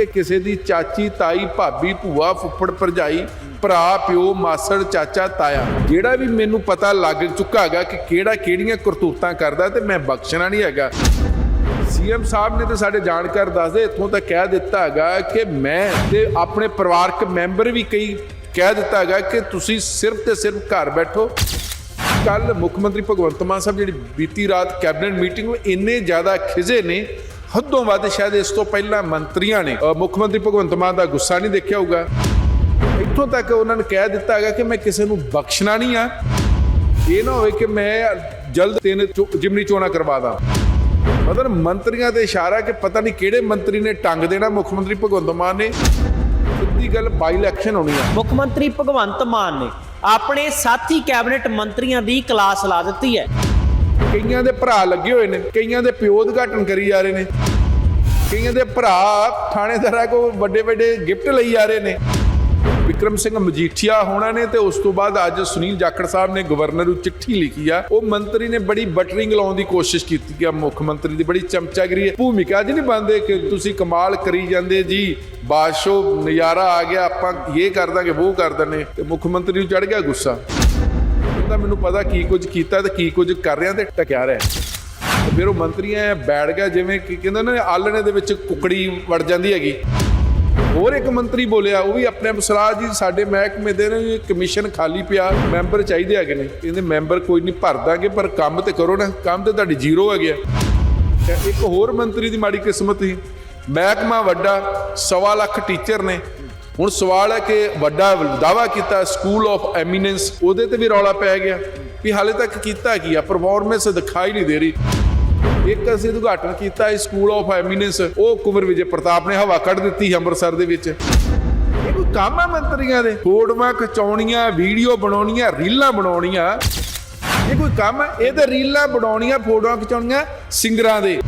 ਕਿ ਕਿਸੇ ਦੀ ਚਾਚੀ, ਤਾਈ, ਭਾਬੀ, ਭੂਆ, ਫੁੱਫੜ, ਭਰਜਾਈ, ਭਰਾ, ਪਿਓ, ਮਾਸੜ, ਚਾਚਾ, ਤਾਇਆ, ਜਿਹੜਾ ਵੀ ਮੈਨੂੰ ਪਤਾ ਲੱਗ ਚੁੱਕਾ ਹੈਗਾ ਕਿ ਕਿਹੜਾ ਕਿਹੜੀਆਂ ਕਰਤੂਤਾਂ ਕਰਦਾ ਤੇ ਮੈਂ ਬਖਸ਼ਣਾ ਨਹੀਂ ਹੈਗਾ। ਸੀਐਮ ਸਾਹਿਬ ਨੇ ਤੇ ਸਾਡੇ ਜਾਣਕਾਰ ਦੱਸਦੇ, ਇੱਥੋਂ ਤੱਕ ਕਹਿ ਦਿੱਤਾ ਹੈਗਾ ਕਿ ਮੈਂ ਤੇ ਆਪਣੇ ਪਰਿਵਾਰਕ ਮੈਂਬਰ ਵੀ ਕਈ ਕਹਿ ਦਿੱਤਾ ਹੈਗਾ ਕਿ ਤੁਸੀਂ ਸਿਰਫ ਤੇ ਸਿਰਫ ਘਰ ਬੈਠੋ। ਕੱਲ ਮੁੱਖ ਮੰਤਰੀ ਭਗਵੰਤ ਮਾਨ ਸਾਹਿਬ ਜਿਹੜੀ ਬੀਤੀ ਰਾਤ ਕੈਬਨਿਟ ਮੀਟਿੰਗ ਵਿੱਚ ਇੰਨੇ ਜ਼ਿਆਦਾ ਖਿਜੇ ਨੇ ਹੱਦੋਂ ਵੱਧ ਸ਼ਾਇਦ ਇਸ ਤੋਂ ਪਹਿਲਾਂ ਮੰਤਰੀਆਂ ਨੇ ਮੁੱਖ ਮੰਤਰੀ ਭਗਵੰਤ ਮਾਨ ਦਾ ਗੁੱਸਾ ਨਹੀਂ ਦੇਖਿਆ ਹੋਊਗਾ। ਇੱਥੋਂ ਤੱਕ ਉਹਨਾਂ ਨੇ ਕਹਿ ਦਿੱਤਾ ਹੈਗਾ ਕਿ ਮੈਂ ਕਿਸੇ ਨੂੰ ਬਖਸ਼ਣਾ ਨਹੀਂ ਆ। ਇਹ ਨਾ ਹੋਵੇ ਕਿ ਮੈਂ ਜਲਦ ਤਿੰਨ ਜਿਮਨੀ ਚੋਣਾਂ ਕਰਵਾ ਦਾਂ। ਮਤਲਬ ਮੰਤਰੀਆਂ ਤੇ ਇਸ਼ਾਰਾ ਕਿ ਪਤਾ ਨਹੀਂ ਕਿਹੜੇ ਮੰਤਰੀ ਨੇ ਟੰਗ ਦੇਣਾ ਮੁੱਖ ਮੰਤਰੀ ਭਗਵੰਤ ਮਾਨ ਨੇ। ਸਿੱਧੀ ਗੱਲ ਬਾਈ ਇਲੈਕਸ਼ਨ ਹੋਣੀ ਆ। ਮੁੱਖ ਮੰਤਰੀ ਭਗਵੰਤ ਮਾਨ ਨੇ ਆਪਣੇ ਸਾਥੀ ਕੈਬਨਿਟ ਮੰਤਰੀਆਂ ਦੀ ਕਲਾਸ ਲਾ ਦਿੱਤੀ ਹੈ। ਕਈਆਂ ਦੇ ਭਰਾ ਲੱਗੇ ਹੋਏ ਨੇ, ਕਈਆਂ ਦੇ ਪਿਓ ਉਦਘਾਟਨ ਕਰੀ ਜਾ ਰਹੇ ਨੇ, ਕਈਆਂ ਦੇ ਭਰਾ ਥਾਣੇਦਾਰਾਂ ਕੋ ਵੱਡੇ ਵੱਡੇ ਗਿਫਟ ਲਈ ਜਾ ਰਹੇ ਨੇ। ਵਿਕਰਮ ਸਿੰਘ ਮਜੀਠੀਆ ਹੋਣਾ ਨੇ ਤੇ ਉਸ ਤੋਂ ਬਾਅਦ ਅੱਜ ਸੁਨੀਲ ਜਾਖੜ ਸਾਹਿਬ ਨੇ ਗਵਰਨਰ ਨੂੰ ਚਿੱਠੀ ਲਿਖੀ ਆ। ਉਹ ਮੰਤਰੀ ਨੇ ਬੜੀ ਬਟਰਿੰਗ ਲਾਉਣ ਦੀ ਕੋਸ਼ਿਸ਼ ਕੀਤੀ ਕਿ ਆ, ਮੁੱਖ ਮੰਤਰੀ ਦੀ ਬੜੀ ਚਮਚਾਗਰੀ ਹੈ। ਭੂਮਿਕਾ ਜੀ ਨਹੀਂ ਬੰਦੇ ਕਿ ਤੁਸੀਂ ਕਮਾਲ ਕਰੀ ਜਾਂਦੇ ਜੀ ਬਾਦਸ਼ੋ ਨਜ਼ਾਰਾ ਆ ਗਿਆ, ਆਪਾਂ ਇਹ ਕਰ ਦਾਂਗੇ, ਉਹ ਕਰ ਦਿੰਦੇ। ਤੇ ਮੁੱਖ ਮੰਤਰੀ ਨੂੰ ਚੜ ਗਿਆ ਗੁੱਸਾ। ਕਹਿੰਦਾ ਮੈਨੂੰ ਪਤਾ ਕੀ ਕੁਝ ਕੀਤਾ ਤੇ ਕੀ ਕੁਝ ਕਰ ਰਿਹਾ ਤੇ ਟਕਿਆ ਰਿਹਾ। ਤੇ ਫਿਰ ਉਹ ਮੰਤਰੀ ਬੈਠ ਗਿਆ, ਜਿਵੇਂ ਕਿ ਕਹਿੰਦੇ ਨੇ ਆਲਣੇ ਦੇ ਵਿੱਚ ਕੁਕੜੀ ਵੜ ਜਾਂਦੀ ਹੈਗੀ। ਹੋਰ ਇੱਕ ਮੰਤਰੀ ਬੋਲਿਆ, ਉਹ ਵੀ ਆਪਣੇ ਅਫਸਰਾਂ ਜੀ, ਸਾਡੇ ਮਹਿਕਮੇ ਦੇ ਨੇ ਕਮਿਸ਼ਨ ਖਾਲੀ ਪਿਆ, ਮੈਂਬਰ ਚਾਹੀਦੇ ਹੈਗੇ ਨੇ। ਕਹਿੰਦੇ, ਮੈਂਬਰ ਕੋਈ ਨਹੀਂ, ਭਰ ਦਾਂਗੇ, ਪਰ ਕੰਮ ਤੇ ਕਰੋ ਨਾ, ਕੰਮ ਤੇ ਤੁਹਾਡੀ ਜ਼ੀਰੋ ਹੈਗੇ ਆ। ਇੱਕ ਹੋਰ ਮੰਤਰੀ ਦੀ ਮਾੜੀ ਕਿਸਮਤ ਸੀ, ਮਹਿਕਮਾ ਵੱਡਾ, ਸਵਾ ਲੱਖ ਟੀਚਰ ਨੇ ਹੁਣ ਸਵਾਲ ਹੈ ਕਿ ਵੱਡਾ ਦਾਵਾ ਕੀਤਾ ਸਕੂਲ ਆਫ ਐਮੀਨੈਂਸ, ਉਹਦੇ ਤੇ ਵੀ ਰੌਲਾ ਪੈ ਗਿਆ। ਵੀ ਹਾਲੇ ਤੱਕ ਕੀਤਾ ਕੀ ਆ? ਪਰਫਾਰਮੈਂਸ ਦਿਖਾਈ ਨਹੀਂ ਦੇ ਰਹੀ। ਇੱਕ ਅਸੀਂ ਉਦਘਾਟਨ ਕੀਤਾ ਇਸ ਸਕੂਲ ਆਫ ਐਮੀਨੈਂਸ, ਉਹ ਕੁਮਰ ਵਿਜੇ ਪ੍ਰਤਾਪ ਨੇ ਹਵਾ ਕੱਢ ਦਿੱਤੀ ਅੰਮ੍ਰਿਤਸਰ ਦੇ ਵਿੱਚ। ਇਹ ਕੋਈ ਕੰਮ ਹੈ ਮੰਤਰੀਆਂ ਦੇ? ਫੋਟੋਆਂ ਖਿਚਾਉਣੀਆਂ, ਵੀਡੀਓ ਬਣਾਉਣੀਆਂ, ਰੀਲਾਂ ਬਣਾਉਣੀਆਂ। ਇਹ ਕੋਈ ਕੰਮ ਹੈ ਇਹ ਤੇ ਰੀਲਾਂ ਬਣਾਉਣੀਆਂ, ਫੋਟੋਆਂ ਖਿਚਾਉਣੀਆਂ ਸਿੰਗਰਾਂ ਦੇ।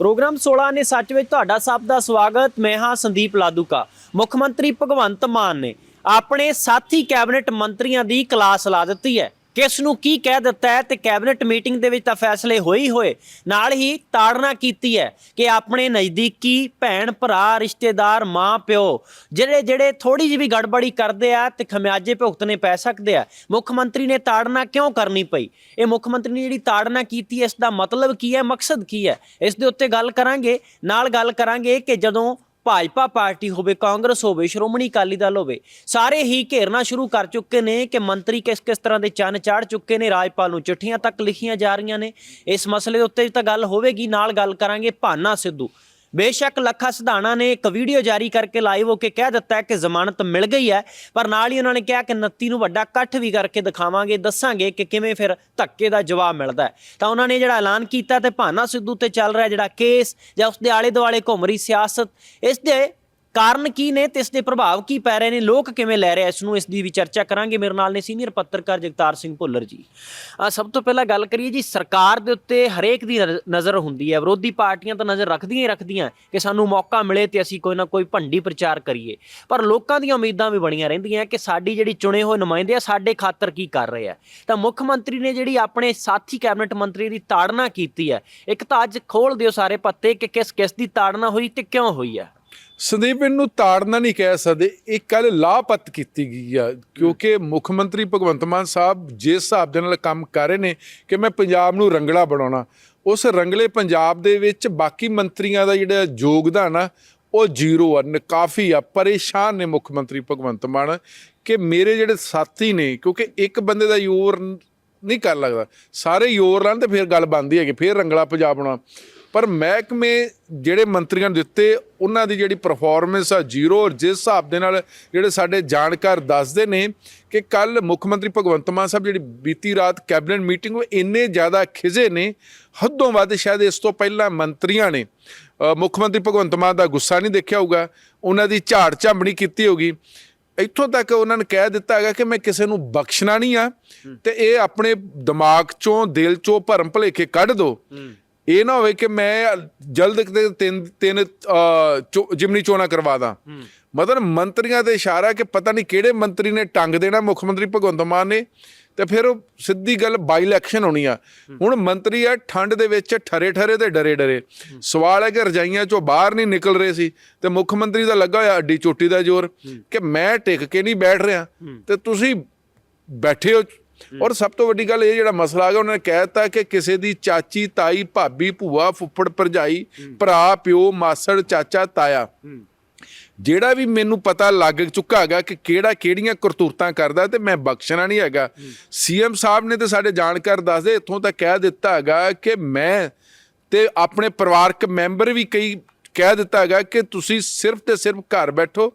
ਪ੍ਰੋਗਰਾਮ 16 ਨੇ ਸੱਚ ਵਿੱਚ ਤੁਹਾਡਾ ਸਭ ਦਾ ਸਵਾਗਤ। ਮੈਂ ਹਾਂ ਸੰਦੀਪ ਲਾਦੂਕਾ। ਮੁੱਖ ਮੰਤਰੀ ਭਗਵੰਤ ਮਾਨ ਨੇ ਆਪਣੇ ਸਾਥੀ ਕੈਬਨਿਟ ਮੰਤਰੀਆਂ ਦੀ ਕਲਾਸ ਲਾ ਦਿੱਤੀ ਹੈ। ਕਿਸ ਨੂੰ ਕੀ ਕਹਿ ਦਿੱਤਾ ਹੈ ਤੇ ਕੈਬਨਿਟ ਮੀਟਿੰਗ ਦੇ ਵਿੱਚ ਤਾਂ ਫੈਸਲੇ ਹੋਈ ਹੋਏ। ਨਾਲ ਹੀ ਤਾੜਨਾ ਕੀਤੀ ਹੈ ਕਿ ਆਪਣੇ ਨਜ਼ਦੀਕੀ ਭੈਣ, ਭਰਾ, ਰਿਸ਼ਤੇਦਾਰ, ਮਾਂ, ਪਿਓ, ਜਿਹੜੇ ਜਿਹੜੇ ਥੋੜੀ ਜਿਹੀ ਵੀ ਗੜਬੜੀ ਕਰਦੇ ਆ ਤੇ ਖਮਿਆਜੇ ਭੁਗਤਣੇ ਪੈ ਸਕਦੇ ਆ। ਮੁੱਖ ਮੰਤਰੀ ਨੇ ਤਾੜਨਾ ਕਿਉਂ ਕਰਨੀ ਪਈ? ਇਹ ਮੁੱਖ ਮੰਤਰੀ ਨੇ ਜਿਹੜੀ ਤਾੜਨਾ ਕੀਤੀ, ਇਸ ਦਾ ਮਤਲਬ ਕੀ ਹੈ, ਮਕਸਦ ਕੀ ਹੈ? ਇਸ ਦੇ ਉੱਤੇ ਗੱਲ ਕਰਾਂਗੇ। ਨਾਲ ਗੱਲ ਕਰਾਂਗੇ ਕਿ ਜਦੋਂ ਭਾਜਪਾ ਪਾਰਟੀ ਹੋਵੇ, ਕਾਂਗਰਸ ਹੋਵੇ, ਸ਼੍ਰੋਮਣੀ ਅਕਾਲੀ ਦਲ ਹੋਵੇ, ਸਾਰੇ ਹੀ ਘੇਰਨਾ ਸ਼ੁਰੂ ਕਰ ਚੁੱਕੇ ਨੇ ਕਿ ਮੰਤਰੀ ਕਿਸ ਕਿਸ ਤਰ੍ਹਾਂ ਦੇ ਚੰਨ ਚਾੜ ਚੁੱਕੇ ਨੇ, ਰਾਜਪਾਲ ਨੂੰ ਚਿੱਠੀਆਂ ਤੱਕ ਲਿਖੀਆਂ ਜਾ ਰਹੀਆਂ ਨੇ। ਇਸ ਮਸਲੇ ਦੇ ਉੱਤੇ ਤਾਂ ਗੱਲ ਹੋਵੇਗੀ, ਨਾਲ ਗੱਲ ਕਰਾਂਗੇ ਭਾਨਾ ਸਿੱਧੂ। ਬੇਸ਼ੱਕ ਲੱਖਾ ਸਿਧਾਣਾ ਨੇ ਇੱਕ ਵੀਡੀਓ ਜਾਰੀ ਕਰਕੇ ਲਾਈਵ ਹੋ ਕੇ ਕਹਿ ਦਿੱਤਾ ਕਿ ਜ਼ਮਾਨਤ ਮਿਲ ਗਈ ਹੈ, ਪਰ ਨਾਲ ਹੀ ਉਹਨਾਂ ਨੇ ਕਿਹਾ ਕਿ 29 ਨੂੰ ਵੱਡਾ ਇਕੱਠ ਵੀ ਕਰਕੇ ਦਿਖਾਵਾਂਗੇ, ਦੱਸਾਂਗੇ ਕਿ ਕਿਵੇਂ ਫਿਰ ਧੱਕੇ ਦਾ ਜਵਾਬ ਮਿਲਦਾ ਹੈ। ਤਾਂ ਉਹਨਾਂ ਨੇ ਜਿਹੜਾ ਐਲਾਨ ਕੀਤਾ ਤੇ ਭਾਨਾ ਸਿੱਧੂ ਤੇ ਚੱਲ ਰਿਹਾ ਜਿਹੜਾ ਕੇਸ ਜਾਂ ਉਸ ਦੇ ਆਲੇ ਦੁਆਲੇ ਘੁੰਮ ਰਹੀ ਸਿਆਸਤ, ਇਸ ਦੇ ਕਾਰਨ ਕੀ ਨੇ ਤੇ ਇਸ ਦੇ ਪ੍ਰਭਾਵ ਕੀ ਪੈ ਰਹੇ ਨੇ? ਲੋਕ ਕਿਵੇਂ ਲੈ ਰਹੇ ਇਸ ਨੂੰ ਇਸ ਦੀ ਵੀ ਚਰਚਾ ਕਰਾਂਗੇ। ਮੇਰੇ ਨਾਲ ਨੇ ਸੀਨੀਅਰ ਪੱਤਰਕਾਰ ਜਗਤਾਰ ਸਿੰਘ ਭੁੱਲਰ ਜੀ। ਆ ਸਭ ਤੋਂ ਪਹਿਲਾਂ ਗੱਲ ਕਰੀਏ ਜੀ, ਸਰਕਾਰ ਦੇ ਉੱਤੇ ਹਰੇਕ ਦੀ ਨਜ਼- ਨਜ਼ਰ ਹੁੰਦੀ ਹੈ। ਵਿਰੋਧੀ ਪਾਰਟੀਆਂ ਤਾਂ ਨਜ਼ਰ ਰੱਖਦੀਆਂ ਹੀ ਰੱਖਦੀਆਂ ਕਿ ਸਾਨੂੰ ਮੌਕਾ ਮਿਲੇ ਤੇ ਅਸੀਂ ਕੋਈ ਨਾ ਕੋਈ ਭੰਡੀ ਪ੍ਰਚਾਰ ਕਰੀਏ। ਪਰ ਲੋਕਾਂ ਦੀਆਂ ਉਮੀਦਾਂ ਵੀ ਬਣੀਆਂ ਰਹਿੰਦੀਆਂ ਕਿ ਸਾਡੀ ਜਿਹੜੀ ਚੁਣੇ ਹੋਏ ਨੁਮਾਇੰਦੇ ਆ, ਸਾਡੇ ਖਾਤਰ ਕੀ ਕਰ ਰਹੇ ਆ। ਤਾਂ ਮੁੱਖ ਮੰਤਰੀ ਨੇ ਜਿਹੜੀ ਆਪਣੇ ਸਾਥੀ ਕੈਬਨਿਟ ਮੰਤਰੀ ਦੀ ਤਾੜਨਾ ਕੀਤੀ ਹੈ, ਇੱਕ ਤਾਂ ਅੱਜ ਖੋਲ ਦਿਓ ਸਾਰੇ ਪੱਤੇ ਕਿ ਕਿਸ ਕਿਸ ਦੀ ਤਾੜਨਾ ਹੋਈ ਤੇ ਕਿਉਂ ਹੋਈ ਹੈ। ਸੰਦੀਪ ਇਹਨੂੰ ਤਾੜਨਾ ਨਹੀਂ ਕਹਿ ਸਕਦੇ। ਇਹ ਕੱਲ ਲਾਪਤ ਕੀਤੀ ਗਈ ਆ ਕਿਉਂਕਿ ਮੁੱਖ ਮੰਤਰੀ ਭਗਵੰਤ ਮਾਨ ਸਾਹਿਬ ਜਿਸ ਹਿਸਾਬ ਦੇ ਨਾਲ ਕੰਮ ਕਰ ਰਹੇ ਨੇ ਕਿ ਮੈਂ ਪੰਜਾਬ ਨੂੰ ਰੰਗਲਾ ਬਣਾਉਣਾ। ਉਸ ਰੰਗਲੇ ਪੰਜਾਬ ਦੇ ਵਿੱਚ ਬਾਕੀ ਮੰਤਰੀਆਂ ਦਾ ਜਿਹੜਾ ਯੋਗਦਾਨ ਆ ਉਹ ਜ਼ੀਰੋ ਆ ਨ- ਕਾਫੀ ਆ। ਪਰੇਸ਼ਾਨ ਨੇ ਮੁੱਖ ਮੰਤਰੀ ਭਗਵੰਤ ਮਾਨ ਕਿ ਮੇਰੇ ਜਿਹੜੇ ਸਾਥੀ ਨੇ ਕਿਉਂਕਿ ਇੱਕ ਬੰਦੇ ਦਾ ਯੋਰ ਨਹੀਂ ਕਰ ਲੱਗਦਾ। ਸਾਰੇ ਯੋਰ ਲਾਣ ਤੇ ਫਿਰ ਗੱਲ ਬਣਦੀ ਹੈਗੀ ਫਿਰ ਰੰਗਲਾ ਪੰਜਾਬ ਬਣਾਉਣਾ। ਪਰ ਮਹਿਕਮੇ ਜਿਹੜੇ ਮੰਤਰੀਆਂ ਨੂੰ ਦਿੱਤੇ ਉਹਨਾਂ ਦੀ ਜਿਹੜੀ ਪਰਫਾਰਮੈਂਸ ਆ ਜ਼ੀਰੋ ਔਰ ਜਿਸ ਹਿਸਾਬ ਦੇ ਨਾਲ ਜਿਹੜੇ ਸਾਡੇ ਜਾਣਕਾਰ ਦੱਸਦੇ ਨੇ ਕਿ ਕੱਲ ਮੁੱਖ ਮੰਤਰੀ ਭਗਵੰਤ ਮਾਨ ਸਾਹਿਬ ਜਿਹੜੀ ਬੀਤੀ ਰਾਤ ਕੈਬਨਿਟ ਮੀਟਿੰਗ ਵਿੱਚ ਇੰਨੇ ਜ਼ਿਆਦਾ ਖਿਜੇ ਨੇ ਹੱਦੋਂ ਵੱਧ ਸ਼ਾਇਦ ਇਸ ਤੋਂ ਪਹਿਲਾਂ ਮੰਤਰੀਆਂ ਨੇ ਮੁੱਖ ਮੰਤਰੀ ਭਗਵੰਤ ਮਾਨ ਦਾ ਗੁੱਸਾ ਨਹੀਂ ਦੇਖਿਆ ਹੋਊਗਾ ਉਹਨਾਂ ਦੀ ਝਾੜ ਝੰਬਣੀ ਕੀਤੀ ਹੋਗੀ ਇੱਥੋਂ ਤੱਕ ਉਹਨਾਂ ਨੇ ਕਹਿ ਦਿੱਤਾ ਹੈਗਾ ਕਿ ਮੈਂ ਕਿਸੇ ਨੂੰ ਬਖਸ਼ਣਾ ਨਹੀਂ ਆ ਤੇ ਇਹ ਆਪਣੇ ਦਿਮਾਗ ਚੋਂ ਦਿਲ ਚੋਂ ਭਰਮ ਭੁਲੇਖੇ ਕੱਢ ਦੋ। ਇਹ ਨਾ ਹੋਵੇ ਕਿ ਮੈਂ ਜਲਦ ਤੇ ਤਿੰਨ ਤਿੰਨ ਜਿਮਨੀ ਚੋਣਾਂ ਕਰਵਾ ਦਾਂ। ਮਤਲਬ ਮੰਤਰੀਆਂ ਤੇ ਇਸ਼ਾਰਾ ਕਿ ਪਤਾ ਨਹੀਂ ਕਿਹੜੇ ਮੰਤਰੀ ਨੇ ਟੰਗ ਦੇਣਾ ਮੁੱਖ ਮੰਤਰੀ ਭਗਵੰਤ ਮਾਨ ਨੇ ਤੇ ਫਿਰ ਉਹ ਸਿੱਧੀ ਗੱਲ ਬਾਈ ਇਲੈਕਸ਼ਨ ਹੋਣੀ ਆ। ਹੁਣ ਮੰਤਰੀ ਆ ਠੰਡ ਦੇ ਵਿੱਚ ਠਰੇ ਠਰੇ ਤੇ ਡਰੇ ਡਰੇ ਸਵਾਲ ਹੈ ਕਿ ਰਜਾਈਆਂ ਚੋਂ ਬਾਹਰ ਨਹੀਂ ਨਿਕਲ ਰਹੇ ਸੀ ਤੇ ਮੁੱਖ ਮੰਤਰੀ ਦਾ ਲੱਗਾ ਹੋਇਆ ਅੱਡੀ ਚੋਟੀ ਦਾ ਜ਼ੋਰ ਕਿ ਮੈਂ ਟਿਕ ਕੇ ਨਹੀਂ ਬੈਠ ਰਿਹਾ। ਤੇ ਤੁਸੀਂ ਬੈਠੇ ਹੋ ਔਰ ਸਭ ਤੋਂ ਵੱਡੀ ਗੱਲ ਇਹ ਜਿਹੜਾ ਮਸਲਾ ਆ ਗਿਆ ਉਹਨਾਂ ਨੇ ਕਹਿ ਦਿੱਤਾ ਕਿ ਕਿਸੇ ਦੀ ਚਾਚੀ ਤਾਈ ਭਾਬੀ ਭੂਆ ਫੁੱਫੜ ਭਰਜਾਈ ਭਰਾ ਪਿਓ ਮਾਸੜ ਚਾਚਾ ਤਾਇਆ। ਜਿਹੜਾ ਵੀ ਮੈਨੂੰ ਪਤਾ ਲੱਗ ਚੁੱਕਾ ਹੈਗਾ ਕਿ ਕਿਹੜਾ ਕਿਹੜੀਆਂ ਕਰਤੂਤਾਂ ਕਰਦਾ ਤੇ ਮੈਂ ਬਖਸ਼ਣਾ ਨਹੀਂ ਹੈਗਾ। ਸੀਐਮ ਸਾਹਿਬ ਨੇ ਤੇ ਸਾਡੇ ਜਾਣਕਾਰ ਦੱਸਦੇ ਇੱਥੋਂ ਤੱਕ ਕਹਿ ਦਿੱਤਾ ਹੈਗਾ ਕਿ ਮੈਂ ਤੇ ਆਪਣੇ ਪਰਿਵਾਰਕ ਮੈਂਬਰ ਵੀ ਕਈ ਕਹਿ ਦਿੱਤਾ ਹੈਗਾ ਕਿ ਤੁਸੀਂ ਸਿਰਫ ਤੇ ਸਿਰਫ ਘਰ ਬੈਠੋ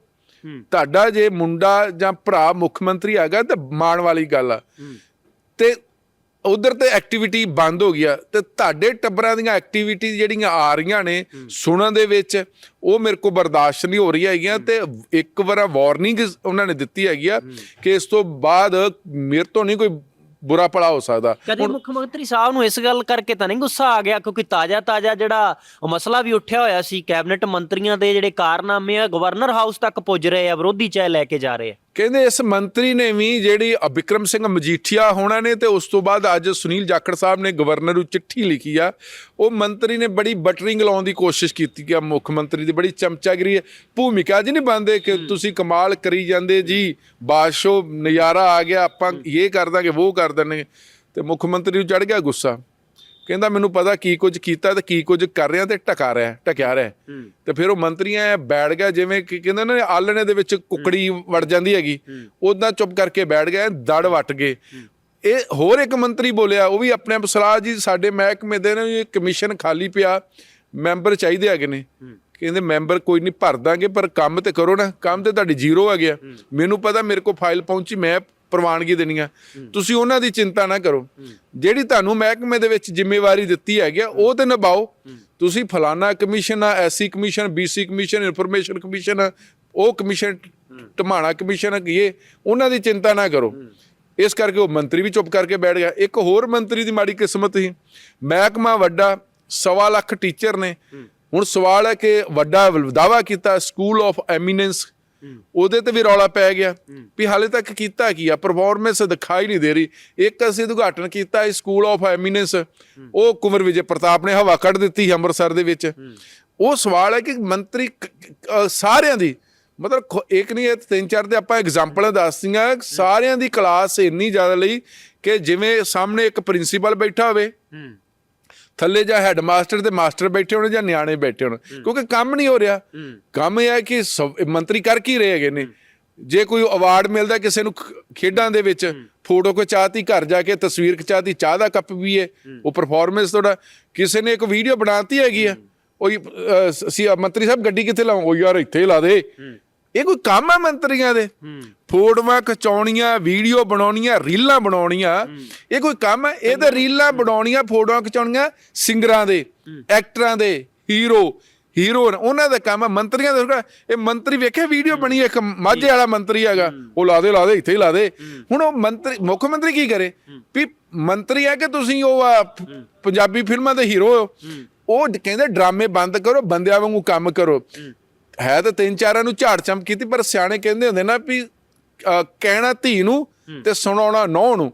ਤੁਹਾਡਾ ਜੇ ਮੁੰਡਾ ਜਾਂ ਭਰਾ ਮੁੱਖ ਮੰਤਰੀ ਹੈਗਾ ਤੇ ਮਾਣ ਵਾਲੀ ਗੱਲ ਆ। ਤੇ ਉਧਰ ਤੇ ਐਕਟੀਵਿਟੀ ਬੰਦ ਹੋ ਗਿਆ ਤੇ ਤੁਹਾਡੇ ਟੱਬਰਾਂ ਦੀਆਂ ਐਕਟੀਵਿਟੀ ਜਿਹੜੀਆਂ ਆ ਰਹੀਆਂ ਨੇ ਸੁਣਨ ਦੇ ਵਿੱਚ ਉਹ ਮੇਰੇ ਕੋ ਬਰਦਾਸ਼ਤ ਨਹੀਂ ਹੋ ਰਹੀ ਹੈਗੀਆਂ ਤੇ ਇੱਕ ਵਾਰ ਵਾਰਨਿੰਗ ਉਹਨਾਂ ਨੇ ਦਿੱਤੀ ਹੈਗੀ ਆ ਕਿ ਇਸ ਤੋਂ ਬਾਅਦ ਮੇਰੇ ਤੋਂ ਨਹੀਂ ਕੋਈ ਬੁਰਾ ਭਲਾ ਹੋ ਸਕਦਾ। ਕਦੇ ਮੁੱਖ ਮੰਤਰੀ ਸਾਹਿਬ ਨੂੰ ਇਸ ਗੱਲ ਕਰਕੇ ਤਾਂ ਨਹੀਂ ਗੁੱਸਾ ਆ ਗਿਆ ਕਿਉਂਕਿ ਤਾਜ਼ਾ ਤਾਜ਼ਾ ਜਿਹੜਾ ਉਹ ਮਸਲਾ ਵੀ ਉੱਠਿਆ ਹੋਇਆ ਸੀ ਕੈਬਨਿਟ ਮੰਤਰੀਆਂ ਦੇ ਜਿਹੜੇ ਕਾਰਨਾਮੇ ਆ ਗਵਰਨਰ ਹਾਊਸ ਤੱਕ ਪੁੱਜ ਰਹੇ ਆ ਵਿਰੋਧੀ ਚਾਹ ਲੈ ਕੇ ਜਾ ਰਹੇ ਆ। ਕਹਿੰਦੇ ਇਸ ਮੰਤਰੀ ਨੇ ਵੀ ਜਿਹੜੀ ਬਿਕਰਮ ਸਿੰਘ ਮਜੀਠੀਆ ਹੋਣਾ ਨੇ ਤੇ ਉਸ ਤੋਂ ਬਾਅਦ ਅੱਜ ਸੁਨੀਲ ਜਾਖੜ ਸਾਹਿਬ ਨੇ ਗਵਰਨਰ ਨੂੰ ਚਿੱਠੀ ਲਿਖੀ ਆ। ਉਹ ਮੰਤਰੀ ਨੇ ਬੜੀ ਬਟਰਿੰਗ ਲਾਉਣ ਦੀ ਕੋਸ਼ਿਸ਼ ਕੀਤੀ ਕਿ ਆ ਮੁੱਖ ਮੰਤਰੀ ਦੀ ਬੜੀ ਚਮਚਾਗਰੀ ਭੂਮਿਕਾ ਜੀ ਨਹੀਂ ਬੰਦੇ ਕਿ ਤੁਸੀਂ ਕਮਾਲ ਕਰੀ ਜਾਂਦੇ ਜੀ ਬਾਦਸ਼ੋ ਨਜ਼ਾਰਾ ਆ ਗਿਆ ਆਪਾਂ ਇਹ ਕਰ ਦਾਂਗੇ ਉਹ ਕਰ ਦਿੰਦੇ। ਤੇ ਮੁੱਖ ਮੰਤਰੀ ਨੂੰ ਚੜ ਗਿਆ ਗੁੱਸਾ। ਕਹਿੰਦਾ ਮੈਨੂੰ ਪਤਾ ਕੀ ਕੁਝ ਕੀਤਾ ਤੇ ਕੀ ਕੁਝ ਕਰ ਰਿਹਾ ਤੇ ਟਕਾ ਰਿਹਾ ਟਕਿਆ ਰਿਹਾ। ਤੇ ਫਿਰ ਉਹ ਮੰਤਰੀਆਂ ਐ ਬੈਠ ਗਿਆ ਜਿਵੇਂ ਕਿ ਕਹਿੰਦੇ ਨੇ ਆਲਣੇ ਦੇ ਵਿੱਚ ਕੁਕੜੀ ਵੜ ਜਾਂਦੀ ਹੈਗੀ ਉਦਾਂ ਚੁੱਪ ਕਰਕੇ ਬੈਠ ਗਏ ਦੜ ਵੱਟ ਗਏ। ਇਹ ਹੋਰ ਇੱਕ ਮੰਤਰੀ ਬੋਲਿਆ ਉਹ ਵੀ ਆਪਣੇ ਆਪ ਸਲਾਹ ਜੀ ਸਾਡੇ ਮਹਿਕਮੇ ਦੇ ਨੇ ਇਹ ਕਮਿਸ਼ਨ ਖਾਲੀ ਪਿਆ ਮੈਂਬਰ ਚਾਹੀਦੇ ਹੈਗੇ ਨੇ। ਕਹਿੰਦੇ ਮੈਂਬਰ ਕੋਈ ਨਹੀਂ ਭਰ ਦਾਂਗੇ ਪਰ ਕੰਮ ਤੇ ਕਰੋ ਨਾ ਕੰਮ ਤੇ ਤੁਹਾਡੀ ਜ਼ੀਰੋ ਆ। ਗਿਆ ਮੈਨੂੰ ਪਤਾ ਮੇਰੇ ਕੋਲ ਫਾਈਲ ਪਹੁੰਚੀ ਮੈਂ ਪ੍ਰਵਾਨਗੀ ਦੇਣੀ ਆ ਤੁਸੀਂ ਉਹਨਾਂ ਦੀ ਚਿੰਤਾ ਨਾ ਕਰੋ। ਜਿਹੜੀ ਤੁਹਾਨੂੰ ਮਹਿਕਮੇ ਦੇ ਵਿੱਚ ਜ਼ਿੰਮੇਵਾਰੀ ਦਿੱਤੀ ਹੈਗੀ ਆ ਉਹ ਤੇ ਨਿਭਾਓ। ਤੁਸੀਂ ਫਲਾਨਾ ਕਮਿਸ਼ਨ ਆ SC commission BC commission information commission ਆ, ਉਹ ਕਮਿਸ਼ਨ ਟਮਾਣਾ ਕਮਿਸ਼ਨ ਆ ਇਹ ਉਹਨਾਂ ਦੀ ਚਿੰਤਾ ਨਾ ਕਰੋ। ਇਸ ਕਰਕੇ ਉਹ ਮੰਤਰੀ ਵੀ ਚੁੱਪ ਕਰਕੇ ਬੈਠ ਗਿਆ। ਇੱਕ ਹੋਰ ਮੰਤਰੀ ਦੀ ਮਾੜੀ ਕਿਸਮਤ ਸੀ। ਮਹਿਕਮਾ ਵੱਡਾ ਸਵਾ ਲੱਖ ਟੀਚਰ ਨੇ। ਹੁਣ ਸਵਾਲ ਹੈ ਕਿ ਵੱਡਾ ਦਾਵਾ ਕੀਤਾ ਸਕੂਲ ਆਫ ਐਮੀਨੈਂਸ ਉਹਦੇ ਤੇ ਵੀ ਰੌਲਾ ਪੈ ਗਿਆ। ਵੀ ਹਾਲੇ ਤੱਕ ਕੀਤਾ ਕੀ ਆ? ਪਰਫਾਰਮੈਂਸ ਦਿਖਾਈ ਨਹੀਂ ਦੇ ਰਹੀ। ਇੱਕ ਅਸੀਂ ਉਦਘਾਟਨ ਕੀਤਾ ਹੈ ਸਕੂਲ ਆਫ ਐਮੀਨੈਂਸ ਉਹ ਕੁਮਰ ਵਿਜੇ ਪ੍ਰਤਾਪ ਨੇ ਹਵਾ ਕੱਢ ਦਿੱਤੀ ਅੰਮ੍ਰਿਤਸਰ ਦੇ ਵਿੱਚ। ਉਹ ਸਵਾਲ ਹੈ ਕਿ ਮੰਤਰੀ ਸਾਰਿਆਂ ਦੀ ਮਤਲਬ ਇੱਕ ਨਹੀਂ ਇਹ ਤਿੰਨ ਚਾਰ ਤੇ ਆਪਾਂ ਐਗਜ਼ਾਮਪਲਾਂ ਦੱਸਦੀਆਂ ਸਾਰਿਆਂ ਦੀ ਕਲਾਸ ਇੰਨੀ ਜ਼ਿਆਦਾ ਲਈ ਕਿ ਜਿਵੇਂ ਸਾਹਮਣੇ ਇੱਕ ਪ੍ਰਿੰਸੀਪਲ ਬੈਠਾ ਹੋਵੇ। ਥੱਲੇ ਜਾਂ ਹੈਡਮਾਸਟਰ ਤੇ ਮਾਸਟਰ ਬੈਠੇ ਹੋਣ ਜਾਂ ਨਿਆਣੇ ਬੈਠੇ ਹੋਣ ਕਿਉਂਕਿ ਕੰਮ ਨਹੀਂ ਹੋ ਰਿਹਾ। ਕੰਮ ਇਹ ਹੈ ਕਿ ਮੰਤਰੀ ਕਰ ਕੀ ਰਹੇ ਹੈਗੇ ਨੇ? ਜੇ ਕੋਈ ਅਵਾਰਡ ਮਿਲਦਾ ਕਿਸੇ ਨੂੰ ਖੇਡਾਂ ਦੇ ਵਿੱਚ ਫੋਟੋ ਕੋ ਚਾਹਤੀ ਘਰ ਜਾ ਕੇ ਤਸਵੀਰ ਖਿਚਾਤੀ ਚਾਹ ਦਾ ਕੱਪ ਵੀ ਹੈ। ਉਹ ਪਰਫਾਰਮੈਂਸ ਤੁਹਾਡਾ ਕਿਸੇ ਨੇ ਇੱਕ ਵੀਡੀਓ ਬਣਾਤੀ ਹੈਗੀ ਆ ਉਹ ਸ- ਮੰਤਰੀ ਸਾਹਿਬ ਗੱਡੀ ਕਿੱਥੇ ਲਾਉਂ ਉਹ ਯਾਰ ਇੱਥੇ ਲਾ ਦੇ। ਇਹ ਕੋਈ ਕੰਮ ਹੈ ਮੰਤਰੀਆਂ ਦੇ? ਫੋਟੋਆਂ ਖਿਚਾਉਣੀਆਂ ਵੀਡੀਓ ਬਣਾਉਣੀਆਂ ਰੀਲਾਂ ਬਣਾਉਣੀਆਂ। ਇਹ ਕੋਈ ਕੰਮ ਹੈ ਇਹ ਤਾਂ ਰੀਲਾਂ ਬਣਾਉਣੀਆਂ ਫੋਟੋਆਂ ਖਿਚਾਉਣੀਆਂ ਸਿੰਗਰਾਂ ਦੇ ਐਕਟਰਾਂ ਦੇ ਹੀਰੋ ਹੀਰੋ ਉਹਨਾਂ ਦਾ ਕੰਮ ਹੈ ਮੰਤਰੀਆਂ ਦਾ ਇਹ ਮੰਤਰੀ ਵੇਖਿਆ ਵੀਡੀਓ ਬਣੀ ਇੱਕ ਮਾਝੇ ਵਾਲਾ ਮੰਤਰੀ ਹੈਗਾ। ਉਹ ਲਾ ਦੇ ਲਾ ਦੇ ਇੱਥੇ ਹੀ ਲਾ ਦੇ। ਹੁਣ ਉਹ ਮੰਤਰੀ ਮੁੱਖ ਮੰਤਰੀ ਕੀ ਕਰੇ? ਵੀ ਮੰਤਰੀ ਹੈ ਕਿ ਤੁਸੀਂ ਉਹ ਪੰਜਾਬੀ ਫਿਲਮਾਂ ਦੇ ਹੀਰੋ ਹੋ? ਉਹ ਕਹਿੰਦੇ ਡਰਾਮੇ ਬੰਦ ਕਰੋ ਬੰਦਿਆਂ ਵਾਂਗੂ ਕੰਮ ਕਰੋ। ਹੈ ਤਾਂ ਤਿੰਨ ਚਾਰਾਂ ਨੂੰ ਝਾੜ ਚਮਕ ਕੀਤੀ ਪਰ ਸਿਆਣੇ ਕਹਿੰਦੇ ਹੁੰਦੇ ਨਾ ਵੀ ਅਹ, ਕਹਿਣਾ ਧੀ ਨੂੰ ਤੇ ਸੁਣਾਉਣਾ ਨੌ ਨੂੰ।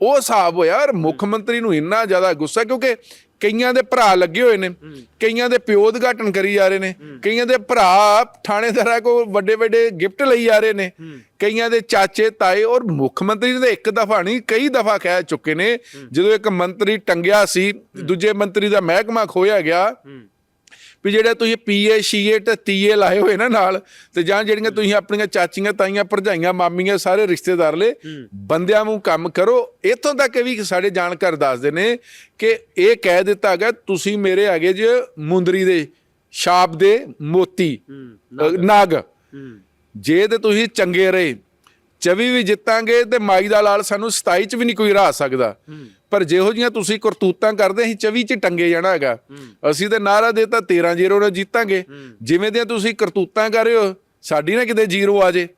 ਉਹ ਹਿਸਾਬ ਹੋਇਆ ਔਰ ਮੁੱਖ ਮੰਤਰੀ ਨੂੰ ਇੰਨਾ ਜ਼ਿਆਦਾ ਗੁੱਸਾ ਕਿਉਂਕਿ ਕਈਆਂ ਦੇ ਭਰਾ ਲੱਗੇ ਹੋਏ ਨੇ ਕਈਆਂ ਦੇ ਪਿਓ ਉਦਘਾਟਨ ਕਰੀ ਜਾ ਰਹੇ ਨੇ ਕਈਆਂ ਦੇ ਭਰਾ ਥਾਣੇਦਾਰਾਂ ਕੋ ਵੱਡੇ ਵੱਡੇ ਗਿਫਟ ਲਈ ਜਾ ਰਹੇ ਨੇ ਕਈਆਂ ਦੇ ਚਾਚੇ ਤਾਏ ਔਰ ਮੁੱਖ ਮੰਤਰੀ ਨੇ ਤਾਂ ਇੱਕ ਦਫਾ ਨਹੀਂ ਕਈ ਦਫਾ ਕਹਿ ਚੁੱਕੇ ਨੇ ਜਦੋਂ ਇੱਕ ਮੰਤਰੀ ਟੰਗਿਆ ਸੀ ਦੂਜੇ ਮੰਤਰੀ ਦਾ ਮਹਿਕਮਾ ਖੋਇਆ ਗਿਆ ਵੀ ਜਿਹੜੇ ਤੁਸੀਂ ਪੀਏ ਸ਼ੀਏ ਤੇ ਤੀਏ ਲਾਏ ਹੋਏ ਨਾ ਨਾਲ ਤੇ ਜਾਂ ਜਿਹੜੀਆਂ ਤੁਸੀਂ ਆਪਣੀਆਂ ਚਾਚੀਆਂ ਤਾਈਆਂ ਭਰਜਾਈਆਂ ਮਾਮੀਆਂ ਸਾਰੇ ਰਿਸ਼ਤੇਦਾਰ ਲੈ ਬੰਦਿਆਂ ਨੂੰ ਕੰਮ ਕਰੋ। ਇਥੋਂ ਤੱਕ ਵੀ ਸਾਡੇ ਜਾਣਕਾਰ ਦੱਸਦੇ ਨੇ ਕਿ ਇਹ ਕਹਿ ਦਿੱਤਾ ਗਿਆ ਤੁਸੀਂ ਮੇਰੇ ਹੈਗੇ ਜੇ ਮੁੰਦਰੀ ਦੇ ਛਾਪ ਦੇ ਮੋਤੀ ਨਗ। ਜੇ ਤੇ ਤੁਸੀਂ ਚੰਗੇ ਰਹੇ 24 ਵੀ ਜਿੱਤਾਂਗੇ ਤੇ ਮਾਈ ਦਾ ਲਾਲ ਸਾਨੂੰ 27 ਚ ਵੀ ਨਹੀਂ ਕੋਈ ਹਰਾ ਸਕਦਾ। ਪਰ ਜਿਹੋ ਜੀਆਂ ਤੁਸੀਂ ਕਰਤੂਤਾਂ ਕਰਦੇ ਅਸੀਂ 24 ਚ ਟੰਗੇ ਜਾਣਾ ਹੈਗਾ। ਅਸੀਂ ਤੇ ਨਾਰਾ ਦੇਤਾ 13 ਜ਼ੀਰੋ ਨਾਲ ਜਿੱਤਾਂਗੇ। ਜਿਵੇਂ ਦੀਆਂ ਤੁਸੀਂ ਕਰਤੂਤਾਂ ਕਰ ਰਹੇ ਹੋ ਸਾਡੀ ਨਾ ਕਿਤੇ ਜ਼ੀਰੋ ਆ ਜੇ।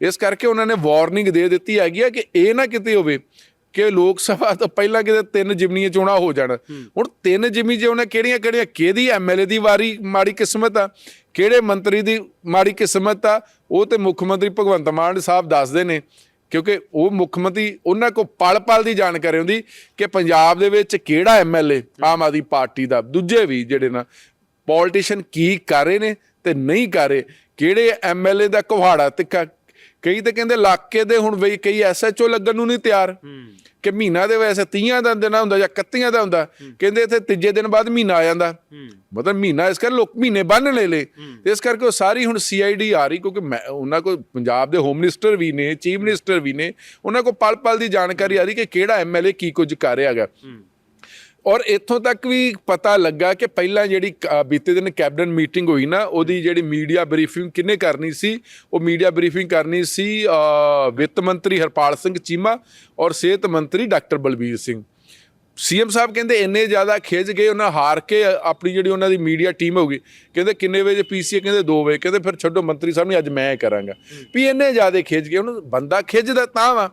ਇਸ ਕਰਕੇ ਉਹਨਾਂ ਨੇ ਵਾਰਨਿੰਗ ਦੇ ਦਿੱਤੀ ਹੈਗੀ ਆ ਕਿ ਇਹ ਨਾ ਕਿਤੇ ਹੋਵੇ ਕਿ ਲੋਕ ਸਭਾ ਤੋਂ ਪਹਿਲਾਂ ਕਿਤੇ ਤਿੰਨ ਜਿਮਨੀਆਂ ਚੋਣਾਂ ਹੋ ਜਾਣ। ਹੁਣ ਤਿੰਨ ਜਿਮਨੀ ਜੇ ਉਹਨੇ ਕਿਹੜੀਆਂ ਕਿਹੜੀਆਂ? ਕਿਹਦੀ ਐਮਐਲਏ ਦੀ ਵਾਰੀ ਮਾੜੀ ਕਿਸਮਤ ਆ? ਕਿਹੜੇ ਮੰਤਰੀ ਦੀ ਮਾੜੀ ਕਿਸਮਤ ਆ? ਉਹ ਤੇ ਮੁੱਖ ਮੰਤਰੀ ਭਗਵੰਤ ਮਾਨ ਸਾਹਿਬ ਦੱਸਦੇ ਨੇ। ਕਿਉਂਕਿ ਉਹ ਮੁੱਖ ਮੰਤਰੀ, ਉਹਨਾਂ ਕੋ ਪਲ-ਪਲ ਦੀ ਜਾਣਕਾਰੀ ਹੁੰਦੀ ਕਿ ਪੰਜਾਬ ਦੇ ਵਿੱਚ ਕਿਹੜਾ ਐਮਐਲਏ ਆਮ ਆਦਮੀ ਪਾਰਟੀ ਦਾ? ਦੂਜੇ ਵੀ ਜਿਹੜੇ ਨਾ ਪੋਲੀਟੀਸ਼ੀਅਨ ਕੀ ਕਰ ਰਹੇ ਨੇ ਤੇ ਨਹੀਂ ਕਰ ਰਹੇ, ਕਿਹੜੇ ਐਮਐਲਏ ਦਾ ਕੁਹਾੜਾ ਤਿੱਖਾ ਕਈ ਤਾਂ ਕਹਿੰਦੇ ਇਲਾਕੇ ਦੇ ਹੁਣ ਬਈ ਕਈ ਐਸਐਚਓ ਲੱਗਣ ਨੂੰ ਨਹੀਂ ਤਿਆਰ। ਕਿ ਮਹੀਨਾ ਦੇ ਵੈਸੇ 30 ਦਾ ਦਿਨ ਹੁੰਦਾ ਜਾਂ 31 ਦਾ ਹੁੰਦਾ। ਕਹਿੰਦੇ ਇੱਥੇ ਤੀਜੇ ਦਿਨ ਬਾਅਦ ਮਹੀਨਾ ਆ ਜਾਂਦਾ। ਮਤਲਬ ਮਹੀਨਾ ਇਸ ਕਰ ਲੋਕ ਮਹੀਨੇ ਬੰਨ ਲੈ ਲੇ ਤੇ ਇਸ ਕਰਕੇ ਉਹ ਸਾਰੀ ਹੁਣ ਸੀਆਈਡੀ ਆ ਰਹੀ ਕਿਉਂਕਿ ਮੈਂ ਉਹਨਾਂ ਕੋਲ ਪੰਜਾਬ ਦੇ ਹੋਮ ਮਿਨਿਸਟਰ ਵੀ ਨੇ ਚੀਫ ਮਿਨਿਸਟਰ ਵੀ ਨੇ। ਉਹਨਾਂ ਕੋਲ ਪਲ ਪਲ ਦੀ ਜਾਣਕਾਰੀ ਆ ਰਹੀ ਕਿ ਕਿਹੜਾ ਐਮਐਲਏ ਕੀ ਕੁਝ ਕਰ ਰਿਹਾ ਹੈਗਾ। ਔਰ ਇੱਥੋਂ ਤੱਕ ਵੀ ਪਤਾ ਲੱਗਾ ਕਿ ਪਹਿਲਾਂ ਜਿਹੜੀ ਬੀਤੇ ਦਿਨ ਕੈਬਨਿਟ ਮੀਟਿੰਗ ਹੋਈ ਨਾ ਉਹਦੀ ਜਿਹੜੀ ਮੀਡੀਆ ਬਰੀਫਿੰਗ ਕਿੰਨੇ ਕਰਨੀ ਸੀ? ਉਹ ਮੀਡੀਆ ਬਰੀਫਿੰਗ ਕਰਨੀ ਸੀ ਵਿੱਤ ਮੰਤਰੀ ਹਰਪਾਲ ਸਿੰਘ ਚੀਮਾ ਔਰ ਸਿਹਤ ਮੰਤਰੀ ਡਾਕਟਰ ਬਲਬੀਰ ਸਿੰਘ। ਸੀਐਮ ਸਾਹਿਬ ਕਹਿੰਦੇ ਇੰਨੇ ਜ਼ਿਆਦਾ ਖਿੱਚ ਗਏ ਉਹਨਾਂ ਹਾਰ ਕੇ ਆਪਣੀ ਜਿਹੜੀ ਉਹਨਾਂ ਦੀ ਮੀਡੀਆ ਟੀਮ ਹੋਗੀ ਕਹਿੰਦੇ ਕਿੰਨੇ ਵਜੇ ਪੀਸੀਏ ਕਹਿੰਦੇ 2 ਵਜੇ ਕਹਿੰਦੇ ਫਿਰ ਛੱਡੋ ਮੰਤਰੀ ਸਾਹਿਬ ਨੇ ਅੱਜ ਮੈਂ ਕਰਾਂਗਾ। ਵੀ ਇੰਨੇ ਜ਼ਿਆਦਾ ਖਿੱਚ ਗਏ ਉਹਨੂੰ ਬੰਦਾ ਖਿੱਚਦਾ ਤਾਂ ਵਾ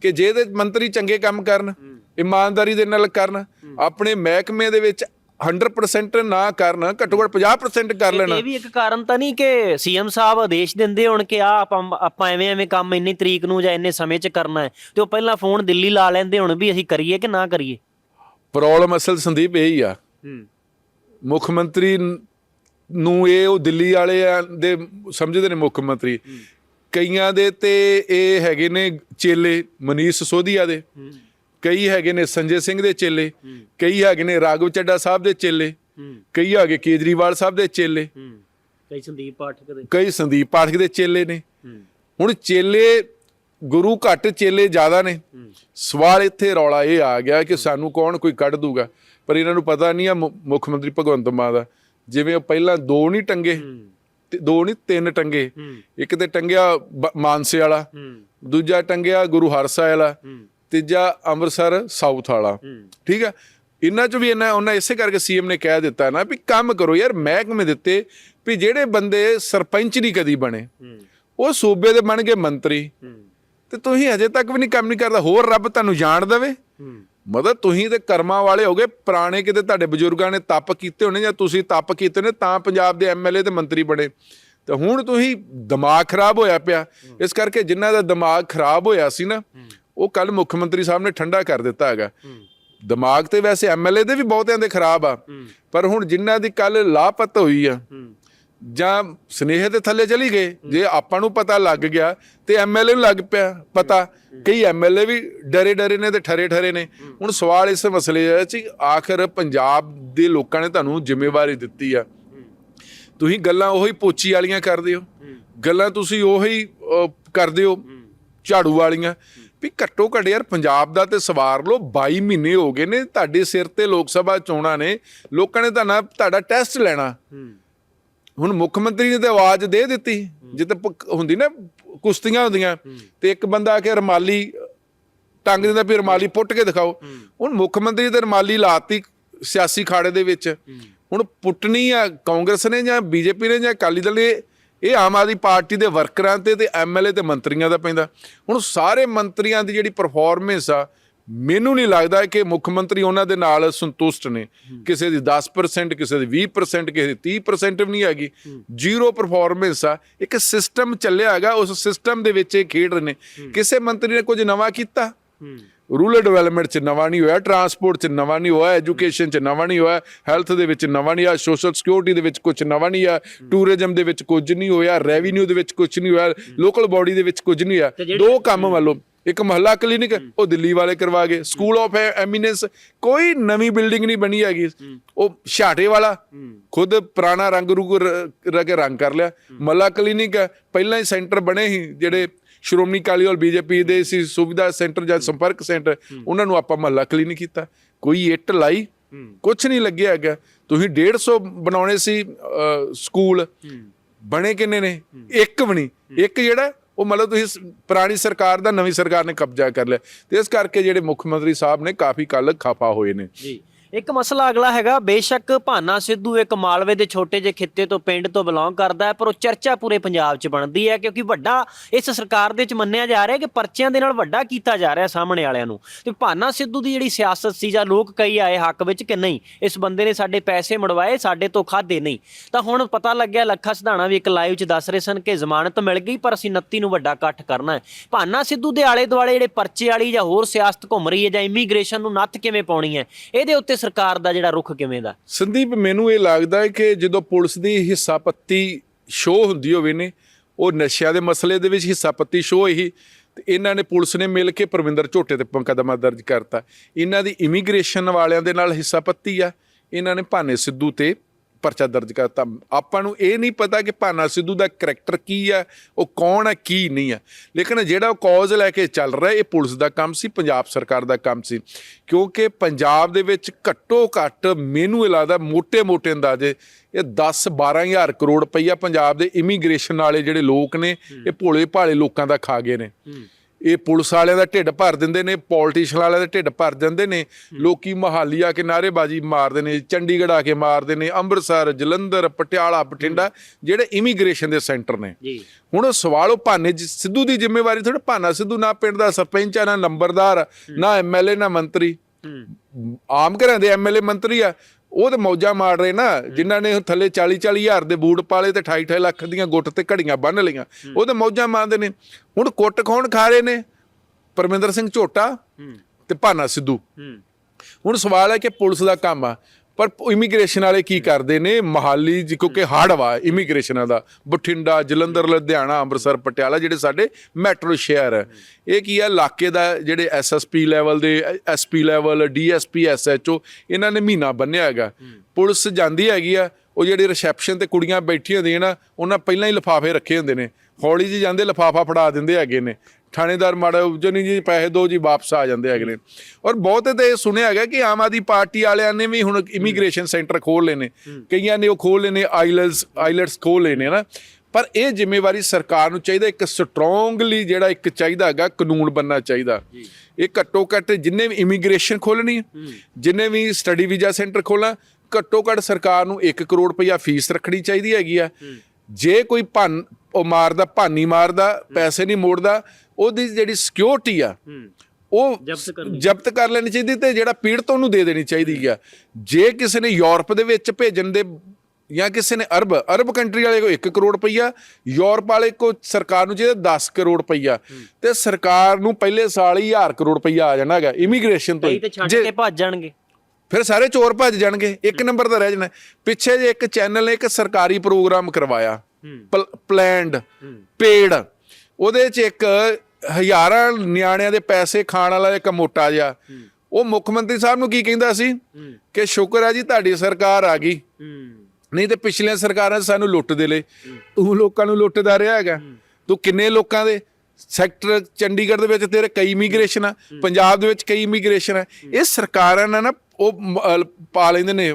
ਕਿ ਜੇ ਇਹਦੇ ਮੰਤਰੀ ਚੰਗੇ ਕੰਮ ਕਰਨ। ਇਮਾਨਦਾਰੀ ਦੇ ਨਾਲ ਕਰਨ ਆਪਣੇ ਮਹਿਕਮੇ ਦੇ ਵਿੱਚ 100% ਨਾ ਕਰਨ ਘੱਟੋ ਘੱਟ 50% ਕਰ ਲੈਣਾ। ਇਹ ਵੀ ਇੱਕ ਕਾਰਨ ਤਾਂ ਨਹੀਂ ਕਿ ਸੀਐਮ ਸਾਹਿਬ ਆਦੇਸ਼ ਦਿੰਦੇ ਹੋਣ ਕਿ ਆ ਆਪਾਂ ਆਪਾਂ ਐਵੇਂ ਐਵੇਂ ਕੰਮ ਇੰਨੀ ਤਰੀਕ ਨੂੰ ਜਾਂ ਇੰਨੇ ਸਮੇਂ 'ਚ ਕਰਨਾ ਹੈ ਤੇ ਉਹ ਪਹਿਲਾਂ ਫੋਨ ਦਿੱਲੀ ਲਾ ਲੈਂਦੇ ਹੁਣ ਵੀ ਅਸੀਂ ਕਰੀਏ ਕਿ ਨਾ ਕਰੀਏ। ਪ੍ਰੋਬਲਮ ਅਸਲ ਸੰਦੀਪ ਇਹ ਹੀ ਆ। ਹੂੰ। ਮੁੱਖ ਮੰਤਰੀ ਨ- ਇਹ ਉਹ ਦਿੱਲੀ ਵਾਲੇ ਆ ਦੇ ਸਮਝਦੇ ਨੇ ਮੁੱਖ ਮੰਤਰੀ। ਕਈਆਂ ਦੇ ਤੇ ਇਹ ਹੈਗੇ ਨੇ ਚੇਲੇ ਮਨੀਸ਼ ਸਿਸੋਦੀਆ ਦੇ। ਕਈ ਹੈਗੇ ਨੇ ਸੰਜੇ ਸਿੰਘ ਦੇ ਚੇਲੇ ਕਈ ਹੈਗੇ ਨੇ ਰਾਘਵ ਚੱਡਾ ਸਾਹਿਬ ਦੇ ਚੇਲੇ ਕਈ ਹੈਗੇ ਕੇਜਰੀਵਾਲ ਸਾਹਿਬ ਦੇ ਚੇਲੇ। ਕਈ ਸੰਦੀਪ ਪਾਠਕ ਦੇ। ਕਈ ਸੰਦੀਪ ਪਾਠਕ ਦੇ ਚੇਲੇ ਨੇ। ਹੁਣ ਚੇਲੇ ਗੁਰੂ ਘੱਟ ਚੇਲੇ ਜ਼ਿਆਦਾ ਨੇ। ਸਵਾਲ ਇੱਥੇ ਰੌਲਾ ਇਹ ਆ ਗਿਆ ਕਿ ਸਾਨੂੰ ਕੌਣ ਕੋਈ ਕੱਢ ਦੂਗਾ? ਪਰ ਇਹਨਾਂ ਨੂੰ ਪਤਾ ਨਹੀਂ ਆ ਮੁੱਖ ਮੰਤਰੀ ਭਗਵੰਤ ਮਾਨ ਦਾ। ਜਿਵੇਂ ਉਹ ਪਹਿਲਾਂ ਦੋ ਨਹੀਂ ਟੰਗੇ ਤੇ ਦੋ ਨਹੀਂ ਤਿੰਨ ਟੰਗੇ। ਇੱਕ ਤੇ ਟੰਗਿਆ ਮਾਨਸੇ ਵਾਲਾ ਦੂਜਾ ਟੰਗਿਆ ਗੁਰੂ ਹਰਸਾਏ ਵਾਲਾ। ਤੀਜਾ ਅੰਮ੍ਰਿਤਸਰ ਸਾਊਥ ਵਾਲਾ। ਹੂੰ। ਠੀਕ ਆ? ਇਹਨਾਂ ਚ ਵੀ ਇਹਨਾਂ ਉਹਨਾਂ ਇਸੇ ਕਰਕੇ ਸੀਐਮ ਨੇ ਕਹਿ ਦਿੱਤਾ ਨਾ ਵੀ ਕੰਮ ਕਰੋ ਯਾਰ ਮਹਿਕਮੇ ਦਿੱਤੇ ਵੀ ਜਿਹੜੇ ਬੰਦੇ ਸਰਪੰਚ ਨਹੀਂ ਕਦੀ ਬਣੇ ਹੂੰ। ਉਹ ਸੂਬੇ ਦੇ ਬਣ ਗਏ ਮੰਤਰੀ। ਹੂੰ। ਤੇ ਤੁਸੀਂ ਹਜੇ ਤੱਕ ਵੀ ਨਹੀਂ ਕੰਮ ਨਹੀਂ ਕਰਦਾ ਹੋਰ ਰੱਬ ਤੁਹਾਨੂੰ ਜਾਣ ਦੇਵੇ। ਹੂੰ। ਮਤਲਬ ਤੁਸੀਂ ਤੇ ਕਰਮਾਂ ਵਾਲੇ ਹੋਗੇ ਪੁਰਾਣੇ ਕਿਤੇ ਤੁਹਾਡੇ ਬਜ਼ੁਰਗਾਂ ਨੇ ਤਪ ਕੀਤੇ ਹੋਣੇ ਜਾਂ ਤੁਸੀਂ ਤਪ ਕੀਤੇ ਨੇ ਤਾਂ ਪੰਜਾਬ ਦੇ ਐਮਐਲਏ ਤੇ ਮੰਤਰੀ ਬਣੇ। ਤੇ ਹੁਣ ਤੁਸੀਂ ਦਿਮਾਗ ਖਰਾਬ ਹੋਇਆ ਪਿਆ। ਇਸ ਕਰਕੇ ਜਿਨ੍ਹਾਂ ਦਾ ਦਿਮਾਗ ਖਰਾਬ ਹੋਇਆ ਸੀ ਨਾ ਉਹ ਕੱਲ ਮੁੱਖ ਮੰਤਰੀ ਸਾਹਿਬ ਨੇ ਠੰਡਾ ਕਰ ਦਿੱਤਾ ਹੈਗਾ। ਦਿਮਾਗ ਤੇ ਵੈਸੇ ਐਮਐਲਏ ਦੇ ਵੀ ਬਹੁਤਿਆਂ ਦੇ ਖਰਾਬ ਆ। ਪਰ ਹੁਣ ਜਿਨ੍ਹਾਂ ਦੀ ਕੱਲ ਲਾਪਤ ਹੋਈ ਆ ਜਾਂ ਸਨੇਹ ਦੇ ਥੱਲੇ ਚਲੀ ਗਏ ਜੇ ਆਪਾਂ ਨੂੰ ਪਤਾ ਲੱਗ ਗਿਆ ਤੇ ਐਮਐਲਏ ਨੂੰ ਲੱਗ ਪਿਆ ਪਤਾ ਕਈ ਐਮਐਲਏ ਵੀ ਡਰੇ ਡਰੇ ਨੇ ਤੇ ਠਰੇ ਠਰੇ ਨੇ। ਹੁਣ ਸਵਾਲ ਇਸ ਮਸਲੇ ਹੈ ਕਿ ਆਖਰ ਪੰਜਾਬ ਦੇ ਲੋਕਾਂ ਨੇ ਤੁਹਾਨੂੰ ਜ਼ਿੰਮੇਵਾਰੀ ਦਿੱਤੀ ਆ। ਤੁਸੀਂ ਗੱਲਾਂ ਉਹੀ ਪੋਚੀ ਵਾਲੀਆਂ ਕਰਦੇ ਹੋ। ਗੱਲਾਂ ਤੁਸੀਂ ਉਹੀ ਕਰਦੇ ਹੋ। ਝਾੜੂ ਵਾਲੀਆਂ। ਵੀ ਘੱਟੋ ਘੱਟ ਯਾਰ ਪੰਜਾਬ ਦਾ ਤੇ ਸਵਾਰ ਲਓ 22 ਮਹੀਨੇ ਹੋ ਗਏ ਨੇ ਤੁਹਾਡੇ ਸਿਰ ਤੇ ਲੋਕ ਸਭਾ ਚੋਣਾਂ ਨੇ ਲੋਕਾਂ ਨੇ ਤੁਹਾਡਾ ਤੁਹਾਡਾ ਟੈਸਟ ਲੈਣਾ। ਹੁਣ ਮੁੱਖ ਮੰਤਰੀ ਨੇ ਤੇ ਆਵਾਜ਼ ਦੇ ਦਿੱਤੀ ਜਿੱਤੇ ਹੁੰਦੀ ਨਾ ਕੁਸ਼ਤੀਆਂ ਹੁੰਦੀਆਂ ਤੇ ਇੱਕ ਬੰਦਾ ਆ ਕੇ ਰਮਾਲੀ ਟੰਗ ਦਿੰਦਾ ਫਿਰ ਰਮਾਲੀ ਪੁੱਟ ਕੇ ਦਿਖਾਓ। ਹੁਣ ਮੁੱਖ ਮੰਤਰੀ ਤੇ ਰਮਾਲੀ ਲਾਤੀ ਸਿਆਸੀ ਖਾੜੇ ਦੇ ਵਿੱਚ। ਹੁਣ ਪੁੱਟਣੀ ਆ ਕਾਂਗਰਸ ਨੇ ਜਾਂ ਬੀਜੇਪੀ ਨੇ ਜਾਂ ਅਕਾਲੀ ਦਲ ਨੇ ਇਹ ਆਮ ਆਦਮੀ ਪਾਰਟੀ ਦੇ ਵਰਕਰਾਂ ਤੇ ਤੇ ਐਮਐਲਏ ਤੇ ਮੰਤਰੀਆਂ ਦਾ ਪੈਂਦਾ। ਹੁਣ ਸਾਰੇ ਮੰਤਰੀਆਂ ਦੀ ਜਿਹੜੀ ਪਰਫਾਰਮੈਂਸ ਆ ਮੈਨੂੰ ਨਹੀਂ ਲੱਗਦਾ ਕਿ ਮੁੱਖ ਮੰਤਰੀ ਉਹਨਾਂ ਦੇ ਨਾਲ ਸੰਤੁਸ਼ਟ ਨੇ। ਕਿਸੇ ਦੀ 10% ਕਿਸੇ ਦੀ 20% ਕਿਸੇ ਦੀ 30% ਵੀ ਨਹੀਂ ਹੈਗੀ। ਜ਼ੀਰੋ ਪਰਫਾਰਮੈਂਸ ਆ। ਇੱਕ ਸਿਸਟਮ ਚੱਲਿਆ ਹੈਗਾ ਉਸ ਸਿਸਟਮ ਦੇ ਵਿੱਚ ਇਹ ਖੇਡ ਰਹੇ ਨੇ। ਕਿਸੇ ਮੰਤਰੀ ਨੇ ਕੁਝ ਨਵਾਂ ਕੀਤਾ? ਰੂਰਲ ਡਿਵੈਲਪਮੈਂਟ ਚ ਨਵਾਂ ਨਹੀਂ ਹੋਇਆ ਟਰਾਂਸਪੋਰਟ ਚ ਨਵਾਂ ਨਹੀਂ ਹੋਇਆ ਐਜੂਕੇਸ਼ਨ ਚ ਨਵਾਂ ਨਹੀਂ ਹੋਇਆ ਹੈਲਥ ਦੇ ਵਿੱਚ ਨਵਾਂ ਨਹੀਂ ਆ ਸੋਸ਼ਲ ਸਿਕਿਉਰਿਟੀ ਦੇ ਵਿੱਚ ਕੁਝ ਨਵਾਂ ਨਹੀਂ ਆ ਟੂਰਿਜ਼ਮ ਦੇ ਵਿੱਚ ਕੁਝ ਨਹੀਂ ਹੋਇਆ ਰੈਵਨਿਊ ਦੇ ਵਿੱਚ ਕੁਝ ਨਹੀਂ ਹੋਇਆ ਲੋਕਲ ਬਾਡੀ ਦੇ ਵਿੱਚ ਕੁਝ ਨਹੀਂ ਹੋਇਆ। ਦੋ ਕੰਮ ਵੱਲੋਂ ਇੱਕ ਮਹੱਲਾ ਕਲੀਨਿਕ ਉਹ ਦਿੱਲੀ ਵਾਲੇ ਕਰਵਾ ਗਏ ਸਕੂਲ ਆਫ ਐਮੀਨੈਂਸ ਕੋਈ ਨਵੀਂ ਬਿਲਡਿੰਗ ਨਹੀਂ ਬਣੀ ਹੈਗੀ। ਉਹ ਛਾਟੇ ਵਾਲਾ ਖੁਦ ਪੁਰਾਣਾ ਰੰਗ ਰੂਗ ਰੰਗ ਕਰ ਲਿਆ। ਮਹੱਲਾ ਕਲੀਨਿਕ ਪਹਿਲਾਂ ਹੀ ਸੈਂਟਰ ਬਣੇ ਸੀ ਜਿਹੜੇ ਸ਼੍ਰੋਮਣੀ ਅਕਾਲੀ ਦਲ ਬੀਜੇਪੀ ਦੇ ਸੀ ਸੁਵਿਧਾ ਸੈਂਟਰ ਜਾਂ ਸੰਪਰਕ ਸੈਂਟਰ ਉਹਨਾਂ ਨੂੰ ਆਪਾਂ ਮਹੱਲਾ ਕਲੀਨਿਕ ਕੀਤਾ। ਕੋਈ ਇੱਟ ਲਾਈ ਕੁਝ ਨਹੀਂ ਲੱਗਿਆ ਹੈਗਾ। ਤੁਸੀਂ 150 ਬਣਾਉਣੇ ਸੀ ਸਕੂਲ। ਬਣੇ ਕਿੰਨੇ ਨੇ? ਇੱਕ ਵੀ ਨਹੀਂ। ਇੱਕ ਜਿਹੜਾ ਉਹ ਮਤਲਬ ਤੁਸੀਂ ਪੁਰਾਣੀ ਸਰਕਾਰ ਦਾ ਨਵੀਂ ਸਰਕਾਰ ਨੇ ਕਬਜ਼ਾ ਕਰ ਲਿਆ। ਤੇ ਇਸ ਕਰਕੇ ਜਿਹੜੇ ਮੁੱਖ ਮੰਤਰੀ ਸਾਹਿਬ ਨੇ ਕਾਫੀ ਕੱਲ ਖਫਾ ਹੋਏ ਨੇ। ਜੀ। ਇੱਕ ਮਸਲਾ ਅਗਲਾ ਹੈਗਾ, ਬੇਸ਼ੱਕ ਭਾਨਾ ਸਿੱਧੂ ਇੱਕ ਮਾਲਵੇ ਦੇ ਛੋਟੇ ਜਿਹੇ ਖਿੱਤੇ ਤੋਂ ਪਿੰਡ ਤੋਂ ਬਿਲੋਂਗ ਕਰਦਾ ਹੈ, ਪਰ ਉਹ ਚਰਚਾ ਪੂਰੇ ਪੰਜਾਬ 'ਚ ਬਣਦੀ ਹੈ ਕਿਉਂਕਿ ਵੱਡਾ ਇਸ ਸਰਕਾਰ ਦੇ 'ਚ ਮੰਨਿਆ ਜਾ ਰਿਹਾ ਕਿ ਪਰਚਿਆਂ ਦੇ ਨਾਲ ਵੱਡਾ ਕੀਤਾ ਜਾ ਰਿਹਾ ਸਾਹਮਣੇ ਵਾਲਿਆਂ ਨੂੰ। ਤੇ ਭਾਨਾ ਸਿੱਧੂ ਦੀ ਜਿਹੜੀ ਸਿਆਸਤ ਸੀ ਜਾਂ ਲੋਕ ਕਈ ਆਏ ਹੱਕ ਵਿੱਚ ਕਿ ਨਹੀਂ, ਇਸ ਬੰਦੇ ਨੇ ਸਾਡੇ ਪੈਸੇ ਮੜਵਾਏ, ਸਾਡੇ ਤੋਂ ਖਾਦੇ ਨਹੀਂ। ਤਾਂ ਹੁਣ ਪਤਾ ਲੱਗਿਆ, ਲੱਖਾ ਸਿਧਾਣਾ ਵੀ ਇੱਕ ਲਾਈਵ 'ਚ ਦੱਸ ਰਹੇ ਸਨ ਕਿ ਜ਼ਮਾਨਤ ਮਿਲ ਗਈ, ਪਰ ਅਸੀਂ 29 ਨੂੰ ਵੱਡਾ ਇਕੱਠ ਕਰਨਾ ਹੈ। ਭਾਨਾ ਸਿੱਧੂ ਦੇ ਆਲੇ ਦੁਆਲੇ ਜਿਹੜੇ ਪਰਚੇ ਵਾਲੀ ਜਾਂ ਹੋਰ ਸਿਆਸਤ ਘੁੰਮ ਰਹੀ ਹੈ ਜਾਂ ਇਮੀਗ੍ਰੇਸ਼ਨ ਨੂੰ ਨੱਥ ਕਿਵੇਂ ਪਾਉਣੀ ਹੈ, ਇਹਦੇ ਉੱਤੇ ਸਰਕਾਰ ਦਾ ਜਿਹੜਾ ਰੁਖ ਕਿਵੇਂ ਦਾ? ਸੰਦੀਪ, ਮੈਨੂੰ ਇਹ ਲੱਗਦਾ ਹੈ ਕਿ ਜਦੋਂ ਪੁਲਿਸ ਦੀ ਹਿੱਸਾ ਪੱਤੀ ਸ਼ੋਅ ਹੁੰਦੀ ਹੋਵੇ ਨੇ, ਉਹ ਨਸ਼ਿਆਂ ਦੇ ਮਸਲੇ ਦੇ ਵਿੱਚ ਹਿੱਸਾ ਪੱਤੀ ਸ਼ੋਅ ਇਹੀ ਤੇ ਇਹਨਾਂ ਨੇ ਪੁਲਿਸ ਨੇ ਮਿਲ ਕੇ ਪਰਵਿੰਦਰ ਝੋਟੇ ਤੇ ਮੁਕੱਦਮਾ ਦਰਜ ਕਰਤਾ। ਇਹਨਾਂ ਦੀ ਇਮੀਗ੍ਰੇਸ਼ਨ ਵਾਲਿਆਂ ਦੇ ਨਾਲ ਹਿੱਸਾ ਪੱਤੀ ਆ, ਇਹਨਾਂ ਨੇ ਭਾਨੇ ਸਿੱਧੂ ਤੇ ਪਰਚਾ ਦਰਜ ਕਰਤਾ ਆਪਾਂ ਨੂੰ ਇਹ ਨਹੀਂ ਪਤਾ ਕਿ ਭਾਨਾ ਸਿੱਧੂ ਦਾ ਕੈਰੈਕਟਰ ਕੀ ਹੈ ਉਹ ਕੌਣ ਹੈ ਕੀ ਨਹੀਂ ਹੈ ਲੇਕਿਨ ਜਿਹੜਾ ਉਹ ਕੌਜ਼ ਲੈ ਕੇ ਚੱਲ ਰਿਹਾ, ਇਹ ਪੁਲਿਸ ਦਾ ਕੰਮ ਸੀ, ਪੰਜਾਬ ਸਰਕਾਰ ਦਾ ਕੰਮ ਸੀ। ਕਿਉਂਕਿ ਪੰਜਾਬ ਦੇ ਵਿੱਚ ਘੱਟੋ ਘੱਟ ਮੈਨੂੰ ਲੱਗਦਾ ਮੋਟੇ ਮੋਟੇ ਅੰਦਾਜ਼ੇ ਇਹ 10 12000 ਕਰੋੜ ਰੁਪਈਆ ਪੰਜਾਬ ਦੇ ਇਮੀਗ੍ਰੇਸ਼ਨ ਵਾਲੇ ਜਿਹੜੇ ਲੋਕ ਨੇ, ਇਹ ਭੋਲੇ ਭਾਲੇ ਲੋਕਾਂ ਦਾ ਖਾ ਗਏ ਨੇ। ਇਹ ਪੁਲਿਸ ਵਾਲਿਆਂ ਦਾ ਢਿੱਡ ਭਰ ਦਿੰਦੇ ਨੇ ਪੋਲੀਟੀਸ਼ੀਅਨ ਵਾਲਿਆਂ ਦਾ ਢਿੱਡ ਭਰ ਦਿੰਦੇ ਨੇ। ਲੋਕੀ ਮਹਾਲੀ ਆ ਕੇ ਨਾਅਰੇਬਾਜ਼ੀ ਮਾਰਦੇ ਨੇ ਚੰਡੀਗੜ੍ਹ ਆ ਕੇ ਮਾਰਦੇ ਨੇ ਅੰਮ੍ਰਿਤਸਰ ਜਲੰਧਰ ਪਟਿਆਲਾ ਬਠਿੰਡਾ ਜਿਹੜੇ ਇਮੀਗ੍ਰੇਸ਼ਨ ਦੇ ਸੈਂਟਰ ਨੇ। ਜੀ। ਹੁਣ ਉਹ ਸਵਾਲ ਉਹ ਭਾਨੇ ਸਿੱਧੂ ਦੀ ਜ਼ਿੰਮੇਵਾਰੀ ਥੋੜਾ ਭਾਨਾ ਸਿੱਧੂ ਨਾ ਪਿੰਡ ਦਾ ਸਰਪੰਚ ਆ ਨਾ ਨੰਬਰਦਾਰ ਨਾ ਐਮਐਲਏ ਨਾ ਮੰਤਰੀ। ਆਮ ਘਰਾਂ ਦੇ ਐਮਐਲਏ ਮੰਤਰੀ ਆ ਉਹ ਤੇ ਮੌਜਾਂ ਮਾਰ ਰਹੇ ਨਾ ਜਿਨ੍ਹਾਂ ਨੇ ਥੱਲੇ 40 40 ਹਜ਼ਾਰ ਦੇ ਬੂਟ ਪਾਲੇ ਤੇ 28 28 ਲੱਖ ਦੀਆਂ ਗੁੱਟ ਤੇ ਘੜੀਆਂ ਬੰਨ ਲਈਆਂ। ਉਹ ਤੇ ਮੌਜਾਂ ਮਾਰਦੇ ਨੇ। ਹੁਣ ਕੁੱਟ ਕੌਣ ਖਾ ਰਹੇ ਨੇ? ਪਰਮਿੰਦਰ ਸਿੰਘ ਝੋਟਾ ਤੇ ਭਾਨਾ ਸਿੱਧੂ। ਹੁਣ ਸਵਾਲ ਹੈ ਕਿ ਪੁਲਿਸ ਦਾ ਕੰਮ ਆ। ਪਰ ਇਮੀਗ੍ਰੇਸ਼ਨ ਵਾਲੇ ਕੀ ਕਰਦੇ ਨੇ? ਮਹਾਲੀ ਜੀ ਕਿਉਂਕਿ ਹੜ੍ਹ ਵਾ ਇਮੀਗ੍ਰੇਸ਼ਨਾਂ ਦਾ ਬਠਿੰਡਾ ਜਲੰਧਰ ਲੁਧਿਆਣਾ ਅੰਮ੍ਰਿਤਸਰ ਪਟਿਆਲਾ ਜਿਹੜੇ ਸਾਡੇ ਮੈਟਰੋ ਸ਼ਹਿਰ ਹੈ ਇਹ ਕੀ ਹੈ ਇਲਾਕੇ ਦਾ ਜਿਹੜੇ ਐਸਐਸਪੀ ਲੈਵਲ ਦੇ ਐਸਪੀ ਲੈਵਲ ਡੀਐਸਪੀ ਐਸਐਚਓ ਇਹਨਾਂ ਨੇ ਮਹੀਨਾ ਬੰਨਿਆ ਹੈਗਾ। ਪੁਲਿਸ ਜਾਂਦੀ ਹੈਗੀ ਆ ਉਹ ਜਿਹੜੀ ਰਿਸੈਪਸ਼ਨ ਤੇ ਕੁੜੀਆਂ ਬੈਠੀਆਂ ਹੁੰਦੀਆਂ ਨਾ ਉਹਨਾਂ ਪਹਿਲਾਂ ਹੀ ਲਿਫਾਫੇ ਰੱਖੇ ਹੁੰਦੇ ਨੇ। ਹੌਲੀ ਜੀ ਜਾਂਦੇ ਲਿਫਾਫਾ ਫੜਾ ਦਿੰਦੇ ਹੈਗੇ ਨੇ। ਥਾਣੇਦਾਰ ਮਾੜਾ ਜਨੀ ਜੀ ਪੈਸੇ ਦੋ ਜੀ ਵਾਪਸ ਆ ਜਾਂਦੇ ਨੇ। ਔਰ ਬਹੁਤੇ ਤੇ ਇਹ ਸੁਣਿਆ ਹੈਗਾ ਕਿ ਆਮ ਆਦੀ ਪਾਰਟੀ ਵਾਲਿਆਂ ਨੇ ਵੀ ਹੁਣ ਇਮੀਗ੍ਰੇਸ਼ਨ ਸੈਂਟਰ ਖੋਲ ਲਏ ਨੇ। ਕਈਆਂ ਨੇ ਉਹ ਖੋਲ ਲਏ ਨੇ ਆਈਲੈਂਡਸ ਆਈਲੈਂਡਸ ਖੋਲ ਲਏ ਨੇ ਨਾ ਪਰ ਇਹ ਜ਼ਿੰਮੇਵਾਰੀ ਸਰਕਾਰ ਨੂੰ ਚਾਹੀਦਾ ਇੱਕ ਸਟਰੋਂਗਲੀ ਜਿਹੜਾ ਇੱਕ ਚਾਹੀਦਾ ਹੈਗਾ ਕਾਨੂੰਨ ਬੰਨਣਾ ਚਾਹੀਦਾ। ਇਹ ਘੱਟੋ ਘੱਟ ਜਿੰਨੇ ਵੀ ਇਮੀਗ੍ਰੇਸ਼ਨ ਖੋਲਣੀ ਹੈ। ਜਿੰਨੇ ਵੀ ਸਟੱਡੀ ਵੀਜ਼ਾ ਸੈਂਟਰ ਖੋਲਣਾ ਘੱਟੋ ਘੱਟ ਸਰਕਾਰ ਨੂੰ 1 ਕਰੋੜ ਰੁਪਇਆ ਫੀਸ ਰੱਖਣੀ ਚਾਹੀਦੀ ਹੈਗੀ ਆ। ਜੇ ਕੋਈ ਭੰਨ ਉਹ ਮਾਰਦਾ ਭਾਨੀ ਮਾਰਦਾ ਪੈਸੇ ਨਹੀਂ ਮੋੜਦਾ ਉਹਦੀ ਜਿਹੜੀ ਸਿਕਿਉਰਿਟੀ ਆ ਉਹ ਜ਼ਬਤ ਕਰ ਲੈਣੀ ਚਾਹੀਦੀ ਤੇ ਜਿਹੜਾ ਪੀੜਤ ਉਹਨੂੰ ਦੇ ਦੇਣੀ ਚਾਹੀਦੀ ਆ। ਜੇ ਕਿਸੇ ਨੇ ਯੂਰਪ ਦੇ ਵਿੱਚ ਭੇਜਣ ਦੇ ਜਾਂ ਕਿਸੇ ਨੇ ਅਰਬ ਅਰਬ ਕੰਟਰੀ ਵਾਲੇ ਕੋ 1 ਕਰੋੜ ਰੁਪਈਆ ਯੂਰਪ ਵਾਲੇ ਕੋ ਸਰਕਾਰ ਨੂੰ ਚਾਹੀਦਾ 10 ਕਰੋੜ ਰੁਪਈਆ। ਤੇ ਸਰਕਾਰ ਨੂੰ ਪਹਿਲੇ ਸਾਲ ਹੀ 1000 ਕਰੋੜ ਰੁਪਈਆ ਆ ਜਾਣਾ ਹੈਗਾ ਇਮੀਗ੍ਰੇਸ਼ਨ ਤੋਂ ਜੇ ਭੱਜ ਜਾਣਗੇ। ਫਿਰ ਸਾਰੇ ਚੋਰ ਭੱਜ ਜਾਣਗੇ ਇੱਕ ਨੰਬਰ ਦਾ ਰਹਿ ਜਾਣਾ। ਪਿੱਛੇ ਜੇ ਇੱਕ ਚੈਨਲ ਨੇ ਇੱਕ ਸਰਕਾਰੀ ਪ੍ਰੋਗਰਾਮ ਕਰਵਾਇਆ ਪਲੈਂਡ ਪੇੜ ਉਹਦੇ ਚ ਇੱਕ ਹਜ਼ਾਰਾਂ ਨਿਆਣਿਆਂ ਦੇ ਪੈਸੇ ਖਾਣ ਵਾਲਾ ਇੱਕ ਮੋਟਾ ਜਿਹਾ। ਉਹ ਮੁੱਖ ਮੰਤਰੀ ਸਾਹਿਬ ਨੂੰ ਕੀ ਕਹਿੰਦਾ ਸੀ? ਕਿ ਸ਼ੁਕਰ ਹੈ ਜੀ ਤੁਹਾਡੀ ਸਰਕਾਰ ਆ ਗਈ। ਨਹੀਂ ਤੇ ਪਿਛਲੀਆਂ ਸਰਕਾਰਾਂ ਸਾਨੂੰ ਲੁੱਟਦੇ ਲਏ। ਤੂੰ ਲੋਕਾਂ ਨੂੰ ਲੁੱਟਦਾ ਰਿਹਾ ਹੈਗਾ। ਤੂੰ ਕਿੰਨੇ ਲੋਕਾਂ ਦੇ? ਸੈਕਟਰ ਚੰਡੀਗੜ੍ਹ ਦੇ ਵਿੱਚ ਤੇਰੇ ਕਈ ਇਮੀਗ੍ਰੇਸ਼ਨ ਆ ਪੰਜਾਬ ਦੇ ਵਿੱਚ ਕਈ ਇਮੀਗ੍ਰੇਸ਼ਨ ਆ। ਇਹ ਸਰਕਾਰਾਂ ਨੇ ਨਾ ਉਹ ਪਾ ਲੈਂਦੇ ਨੇ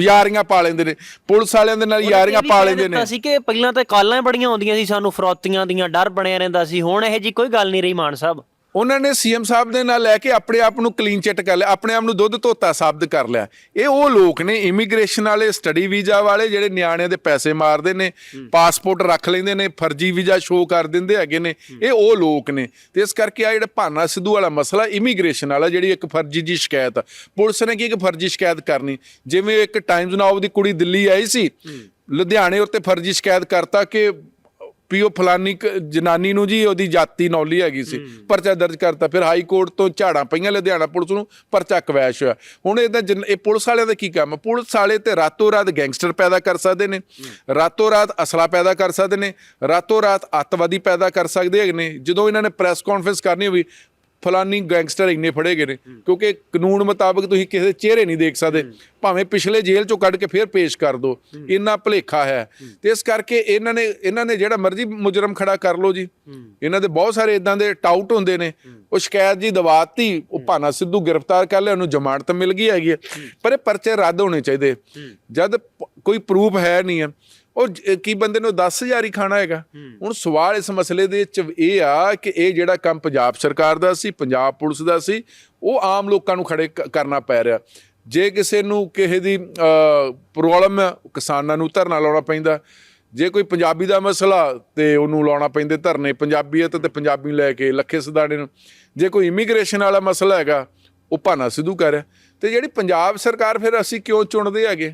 ਯਾਰੀਆਂ। ਪਾ ਲੈਂਦੇ ਨੇ। ਪੁਲਿਸ ਵਾਲਿਆਂ ਦੇ ਨਾਲ ਯਾਰੀਆਂ ਪਾ ਲੈਂਦੇ ਨੇ। ਸੀ ਕਿ ਪਹਿਲਾਂ ਤਾਂ ਕਾਲਾਂ ਬੜੀਆਂ ਆਉਂਦੀਆਂ ਸੀ ਸਾਨੂੰ ਫਰੌਤੀਆਂ ਦੀਆਂ ਡਰ ਬਣਿਆ ਰਹਿੰਦਾ ਸੀ। ਹੁਣ ਇਹ ਜੀ ਕੋਈ ਗੱਲ ਨਹੀਂ ਰਹੀ ਮਾਨ ਸਾਹਿਬ। ਉਹਨਾਂ ਨੇ ਸੀਐਮ ਸਾਹਿਬ ਦੇ ਨਾਲ ਲੈ ਕੇ ਆਪਣੇ ਆਪ ਨੂੰ ਕਲੀਨ ਚਿੱਟ ਕਰ ਲਿਆ ਆਪਣੇ ਆਪ ਨੂੰ ਦੁੱਧ ਧੋਤਾ ਸਾਬਤ ਕਰ ਲਿਆ। ਇਹ ਉਹ ਲੋਕ ਨੇ ਇਮੀਗ੍ਰੇਸ਼ਨ ਵਾਲੇ ਸਟੱਡੀ ਵੀਜ਼ਾ ਵਾਲੇ ਜਿਹੜੇ ਨਿਆਣਿਆਂ ਦੇ ਪੈਸੇ ਮਾਰਦੇ ਨੇ ਪਾਸਪੋਰਟ ਰੱਖ ਲੈਂਦੇ ਨੇ ਫਰਜ਼ੀ ਵੀਜ਼ਾ ਸ਼ੋਅ ਕਰ ਦਿੰਦੇ ਹੈਗੇ ਨੇ ਇਹ ਉਹ ਲੋਕ ਨੇ। ਤੇ ਇਸ ਕਰਕੇ ਆ ਜਿਹੜਾ ਭਾਨਾ ਸਿੱਧੂ ਵਾਲਾ ਮਸਲਾ ਇਮੀਗ੍ਰੇਸ਼ਨ ਵਾਲਾ ਜਿਹੜੀ ਇੱਕ ਫਰਜ਼ੀ ਜੀ ਸ਼ਿਕਾਇਤ। ਪੁਲਿਸ ਨੇ ਕੀ ਇੱਕ ਫਰਜ਼ੀ ਸ਼ਿਕਾਇਤ ਕਰਨੀ? ਜਿਵੇਂ ਇੱਕ ਟਾਈਮਜ਼ ਨਾਓ ਦੀ ਕੁੜੀ ਦਿੱਲੀ ਆਈ ਸੀ ਲੁਧਿਆਣੇ ਉੱਤੇ ਫਰਜ਼ੀ ਸ਼ਿਕਾਇਤ ਕਰਤਾ ਕਿ ਵੀ ਉਹ ਫਲਾਨੀ ਕ- ਜਨਾਨੀ ਨੂੰ ਜੀ ਉਹਦੀ ਜਾਤੀ ਨੌਲੀ ਹੈਗੀ ਸੀ ਪਰਚਾ ਦਰਜ ਕਰਤਾ। ਫਿਰ ਹਾਈ ਕੋਰਟ ਤੋਂ ਝਾੜਾਂ ਪਈਆਂ ਲੁਧਿਆਣਾ ਪੁਲਿਸ ਨੂੰ ਪਰਚਾ ਕਵੈਸ਼ ਹੋਇਆ। ਹੁਣ ਇਹਦਾ ਜਨ- ਇਹ ਪੁਲਿਸ ਵਾਲਿਆਂ ਦਾ ਕੀ ਕੰਮ? ਹੈ? ਪੁਲਿਸ ਵਾਲੇ ਤੇ ਰਾਤੋਂ ਰਾਤ ਗੈਂਗਸਟਰ ਪੈਦਾ ਕਰ ਸਕਦੇ ਨੇ ਰਾਤੋਂ ਰਾਤ ਅਸਲਾ ਪੈਦਾ ਕਰ ਸਕਦੇ ਨੇ ਰਾਤੋਂ ਰਾਤ ਅੱਤਵਾਦੀ ਪੈਦਾ ਕਰ ਸਕਦੇ ਹੈਗੇ ਨੇ। ਜਦੋਂ ਇਹਨਾਂ ਨੇ ਪ੍ਰੈਸ ਕਾਨਫਰੰਸ ਕਰਨੀ ਹੋਵੇ ਫਲਾਨੀ ਗੈਂਗਸਟਰ ਇੰਨੇ ਫੜੇ ਗਏ ਨੇ ਕਿਉਂਕਿ ਕਾਨੂੰਨ ਮੁਤਾਬਕ ਤੁਸੀਂ ਕਿਸੇ ਦੇ ਚਿਹਰੇ ਨਹੀਂ ਦੇਖ ਸਕਦੇ। ਭਾਵੇਂ ਪਿਛਲੇ ਜੇਲ੍ਹ ਚੋਂ ਕੱਢ ਕੇ ਫਿਰ ਪੇਸ਼ ਕਰ ਦਿਓ ਇੰਨਾ ਭਲੇਖਾ ਹੈ। ਤੇ ਇਸ ਕਰਕੇ ਇਹਨਾਂ ਨੇ ਇਹਨਾਂ ਨੇ ਜਿਹੜਾ ਮਰਜ਼ੀ ਮੁਜਰਮ ਖੜਾ ਕਰ ਲਓ ਜੀ। ਇਹਨਾਂ ਦੇ ਬਹੁਤ ਸਾਰੇ ਇਦਾਂ ਦੇ ਟਾਊਟ ਹੁੰਦੇ ਨੇ। ਉਹ ਸ਼ਿਕਾਇਤ ਜੀ ਦਵਾਤੀ ਉਹ ਭਾਨਾ ਸਿੱਧੂ ਗ੍ਰਿਫਤਾਰ ਕਰ ਲਿਆ ਉਹਨੂੰ ਜ਼ਮਾਨਤ ਮਿਲ ਗਈ ਹੈਗੀ। ਪਰ ਇਹ ਪਰਚੇ ਰੱਦ ਹੋਣੇ ਚਾਹੀਦੇ। ਜਦ ਕੋਈ ਪ੍ਰੂਫ ਹੈ ਨਹੀਂ ਹੈ। ਉਹ ਕੀ ਬੰਦੇ ਨੂੰ 10000 ਹੀ ਖਾਣਾ ਹੈਗਾ। ਹੁਣ ਸਵਾਲ ਇਸ ਮਸਲੇ ਦੇ ਵਿੱਚ ਇਹ ਆ ਕਿ ਇਹ ਜਿਹੜਾ ਕੰਮ ਪੰਜਾਬ ਸਰਕਾਰ ਦਾ ਸੀ ਪੰਜਾਬ ਪੁਲਿਸ ਦਾ ਸੀ ਉਹ ਆਮ ਲੋਕਾਂ ਨੂੰ ਖੜੇ ਕਰਨਾ ਪੈ ਰਿਹਾ। ਜੇ ਕਿਸੇ ਨੂੰ ਕਿਸੇ ਦੀ ਪ੍ਰੋਬਲਮ ਕਿਸਾਨਾਂ ਨੂੰ ਧਰਨਾ ਲਾਉਣਾ ਪੈਂਦਾ। ਜੇ ਕੋਈ ਪੰਜਾਬੀ ਦਾ ਮਸਲਾ ਤੇ ਉਹਨੂੰ ਲਾਉਣਾ ਪੈਂਦੇ ਧਰਨੇ ਪੰਜਾਬੀਅਤ ਤੇ ਪੰਜਾਬੀ ਲੈ ਕੇ ਲੱਖੇ ਸਦਾਣੇ ਨੂੰ। ਜੇ ਕੋਈ ਇਮੀਗ੍ਰੇਸ਼ਨ ਵਾਲਾ ਮਸਲਾ ਹੈਗਾ ਉਹ ਭਾਨਾ ਸਿੱਧੂ ਕਰ ਰਿਹਾ। ਤੇ ਜਿਹੜੀ ਪੰਜਾਬ ਸਰਕਾਰ ਫਿਰ ਅਸੀਂ ਕਿਉਂ ਚੁਣਦੇ ਹੈਗੇ?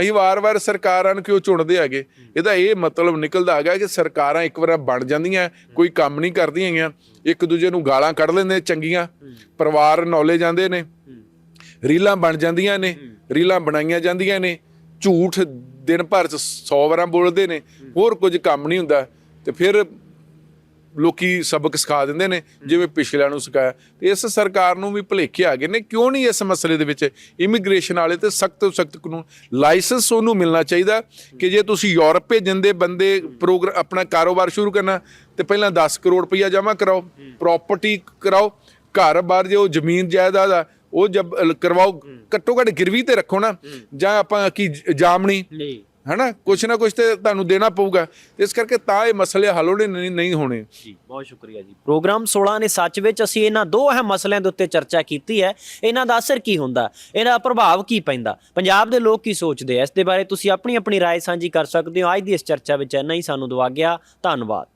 ਅਸੀਂ ਵਾਰ-ਵਾਰ ਸਰਕਾਰਾਂ ਨੂੰ ਕਿਉਂ ਚੁਣਦੇ ਹੈਗੇ? ਇਹਦਾ ਇਹ ਮਤਲਬ ਨਿਕਲਦਾ ਹੈਗਾ ਕਿ ਸਰਕਾਰਾਂ ਇੱਕ ਵਾਰ ਬਣ ਜਾਂਦੀਆਂ ਕੋਈ ਕੰਮ ਨਹੀਂ ਕਰਦੀਆਂ ਹੈਗੀਆਂ ਇੱਕ ਦੂਜੇ ਨੂੰ ਗਾਲਾਂ ਕੱਢ ਲੈਂਦੇ ਚੰਗੀਆਂ ਪਰਿਵਾਰ ਨੌਲੇ ਜਾਂਦੇ ਨੇ ਰੀਲਾਂ ਬਣ ਜਾਂਦੀਆਂ ਨੇ ਰੀਲਾਂ ਬਣਾਈਆਂ ਜਾਂਦੀਆਂ ਨੇ ਝੂਠ ਦਿਨ ਭਰ ਚ 100 ਵਾਰਾਂ ਬੋਲਦੇ ਨੇ ਹੋਰ ਕੁਝ ਕੰਮ ਨਹੀਂ ਹੁੰਦਾ ਤੇ ਫਿਰ ਲੋਕੀ ਸਬਕ ਸਿਖਾ ਦਿੰਦੇ ਨੇ, ਜਿਵੇਂ ਪਿਛਲਿਆਂ ਨੂੰ ਸਿਖਾਇਆ। ਤੇ ਇਸ ਸਰਕਾਰ ਨੂੰ ਵੀ ਭੁਲੇਖੇ ਆ ਗਏ ਨੇ, ਕਿਉਂ ਨਹੀਂ ਇਸ ਮਸਲੇ ਦੇ ਵਿੱਚ ਇਮੀਗ੍ਰੇਸ਼ਨ ਵਾਲੇ ਤੇ ਸਖਤ ਤੋਂ ਸਖਤ ਕਾਨੂੰਨ ਲਾਇਸੈਂਸ ਉਹਨੂੰ ਮਿਲਣਾ ਚਾਹੀਦਾ ਕਿ ਜੇ ਤੁਸੀਂ ਯੂਰਪ ਭੇਜਣ ਦੇ ਬੰਦੇ ਪ੍ਰੋਗਰਾਮ ਆਪਣਾ ਕਾਰੋਬਾਰ ਸ਼ੁਰੂ ਕਰਨਾ, ਤੇ ਪਹਿਲਾਂ 10 ਕਰੋੜ ਰੁਪਈਆ ਜਮ੍ਹਾਂ ਕਰਾਓ ਪ੍ਰਾਪਰਟੀ ਕਰਾਓ, ਘਰ ਬਾਰ ਜੋ ਜ਼ਮੀਨ ਜਾਇਦਾਦ ਆ, ਉਹ ਜਬ ਕਰਵਾਓ, ਘੱਟੋ ਘੱਟ ਗਿਰਵੀ ਤੇ ਰੱਖੋ ਨਾ। ਜਾਂ ਆਪਾਂ ਕੀ, ਜਾਮਣੀ ਹਨਾ ਕੁਛ ਨਾ ਕੁਛ ਤੇ ਤੁਹਾਨੂੰ ਦੇਣਾ ਪਊਗਾ ਇਸ ਕਰਕੇ ਤਾਂ ਇਹ ਮਸਲੇ ਹੱਲ ਹੋਣੇ ਨਹੀਂ ਨਹੀਂ ਹੋਣੇ ਜੀ ਬਹੁਤ ਸ਼ੁਕਰੀਆ ਜੀ ਪ੍ਰੋਗਰਾਮ 16 ਨੇ ਸੱਚ ਵਿੱਚ ਅਸੀਂ ਇਹਨਾਂ ਦੋ ਅਹਿਮ ਮਸਲਿਆਂ ਦੇ ਉੱਤੇ ਚਰਚਾ ਕੀਤੀ ਹੈ ਇਹਨਾਂ ਦਾ ਅਸਰ ਕੀ ਹੁੰਦਾ ਇਹਦਾ ਪ੍ਰਭਾਵ ਕੀ ਪੈਂਦਾ ਪੰਜਾਬ ਦੇ ਲੋਕ ਕੀ ਸੋਚਦੇ ਆ ਇਸ ਦੇ ਬਾਰੇ ਤੁਸੀਂ ਆਪਣੀ ਆਪਣੀ رائے ਸਾਂਝੀ ਕਰ ਸਕਦੇ ਹੋ ਅੱਜ ਦੀ ਇਸ ਚਰਚਾ ਵਿੱਚ ਇੰਨਾ ਹੀ ਸਾਨੂੰ ਦਵਾ ਗਿਆ ਧੰਨਵਾਦ